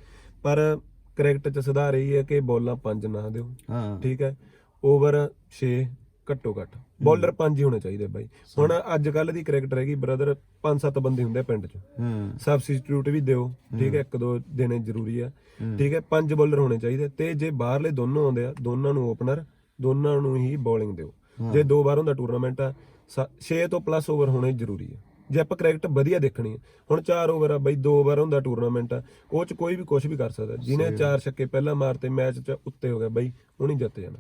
S2: ਪਰ ਕ੍ਰਿਕਟ ਚ ਸੁਧਾਰ ਇਹ ਹੈ ਕਿ ਬੋਲਾਂ ਪੰਜ ਨਾ ਦਿਓ।
S1: ਹਾਂ।
S2: ਠੀਕ ਹੈ। ਓਵਰ 6 ਘੱਟੋ ਘੱਟ ਬੋਲਰ ਪੰਜ ਹੀ ਹੋਣੇ ਚਾਹੀਦੇ ਬਾਈ। ਹੁਣ ਅੱਜ ਕੱਲ ਦੀ ਕ੍ਰਿਕਟ ਰਹਿ ਗਈ ਬ੍ਰਦਰ ਪੰਜ ਸੱਤ ਬੰਦੇ ਹੁੰਦੇ ਆ ਪਿੰਡ ਚ।
S1: ਹਾਂ।
S2: ਸਬਸਟੀਟਿਊਟ ਵੀ ਦਿਓ ਠੀਕ ਹੈ ਇੱਕ ਦੋ ਦੇਣੇ ਜ਼ਰੂਰੀ ਆ। ਠੀਕ ਹੈ ਪੰਜ ਬੋਲਰ ਹੋਣੇ ਚਾਹੀਦੇ। ਤੇ ਜੇ ਬਾਹਰਲੇ ਦੋਨੋਂ ਆਉਂਦੇ ਆ ਦੋਨਾਂ ਨੂੰ ਓਪਨਰ ਦੋਨਾਂ ਨੂੰ ਹੀ ਬੋਲਿੰਗ ਦਿਓ। ਜੇ ਦੋ ਵਾਰ ਹੁੰਦਾ ਟੂਰਨਾਮੈਂਟ ਆ 6 ਤੋਂ ਪਲੱਸ ਓਵਰ ਹੋਣੇ ਜ਼ਰੂਰੀ ਆ। ਜੇ ਆਪਾਂ ਕ੍ਰਿਕਟ ਵਧੀਆ ਦੇਖਣੀ ਹੈ ਹੁਣ 4 ਓਵਰ ਆ ਬਈ ਦੋ ਵਾਰ ਹੁੰਦਾ ਟੂਰਨਾਮੈਂਟ ਆ ਉਹ ਚ ਕੋਈ ਵੀ ਕੁਝ ਵੀ ਕਰ ਸਕਦਾ। ਜਿਹਨੇ ਚਾਰ ਛੱਕੇ ਪਹਿਲਾਂ ਮਾਰਤੇ ਮੈਚ ਚ ਉੱਤੇ ਹੋ ਗਿਆ ਬਈ ਉਹਨੇ ਜਿੱਤ ਜਾਣਾ।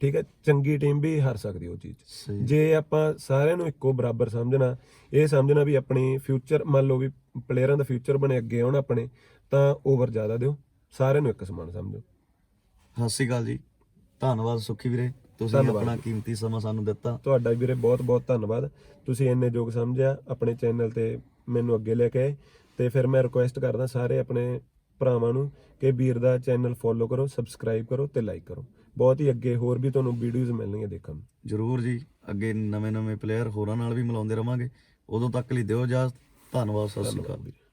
S2: ਠੀਕ ਹੈ ਚੰਗੀ ਟੀਮ ਵੀ ਹਾਰ ਸਕਦੀ ਉਹ ਚੀਜ਼ ਜੇ ਆਪਾਂ ਸਾਰਿਆਂ ਨੂੰ ਇੱਕੋ ਬਰਾਬਰ ਸਮਝਣਾ ਇਹ ਸਮਝਣਾ ਵੀ ਆਪਣੀ ਫਿਊਚਰ ਮੰਨ ਲਓ ਵੀ ਪਲੇਅਰਾਂ ਦਾ ਫਿਊਚਰ ਬਣੇ ਅੱਗੇ ਆਉਣ ਆਪਣੇ ਤਾਂ ਓਵਰ ਜ਼ਿਆਦਾ ਦਿਓ। ਸਾਰਿਆਂ ਨੂੰ ਇੱਕ ਸਮਾਨ ਸਮਝੋ।
S1: ਸਤਿ ਸ਼੍ਰੀ ਅਕਾਲ ਜੀ। ਧੰਨਵਾਦ ਸੁੱਖੀ ਵੀਰੇ। ਤੁਸੀਂ ਆਪਣਾ ਕੀਮਤੀ ਸਮਾਂ ਸਾਨੂੰ ਦਿੱਤਾ।
S2: ਤੁਹਾਡਾ ਵੀਰੇ ਬਹੁਤ ਬਹੁਤ ਧੰਨਵਾਦ। ਤੁਸੀਂ ਇੰਨੇ ਯੋਗ ਸਮਝਿਆ ਆਪਣੇ ਚੈਨਲ ਤੇ ਮੈਨੂੰ ਅੱਗੇ ਲੈ ਕੇ ਤੇ ਫਿਰ ਮੈਂ ਰਿਕੁਐਸਟ ਕਰਦਾ ਸਾਰੇ ਆਪਣੇ ਭਰਾਵਾਂ ਨੂੰ ਕਿ ਵੀਰ ਦਾ ਚੈਨਲ ਫੋਲੋ ਕਰੋ ਸਬਸਕ੍ਰਾਈਬ ਕਰੋ ਤੇ ਲਾਈਕ ਕਰੋ। ਬਹੁਤ ਹੀ ਅੱਗੇ ਹੋਰ ਵੀ ਤੁਹਾਨੂੰ ਵੀਡੀਓਜ਼ ਮਿਲਣਗੀਆਂ ਦੇਖਣ ਨੂੰ।
S1: ਜਰੂਰ ਜੀ ਅੱਗੇ ਨਵੇਂ-ਨਵੇਂ ਪਲੇਅਰ ਹੋਰਾਂ ਨਾਲ ਵੀ ਮਿਲਾਉਂਦੇ ਰਵਾਂਗੇ। ਉਦੋਂ ਤੱਕ ਲਈ ਦਿਓ ਇਜਾਜ਼ਤ। ਧੰਨਵਾਦ ਸਤਿ ਸ਼੍ਰੀ ਅਕਾਲ।
S2: ਵੀਰੇ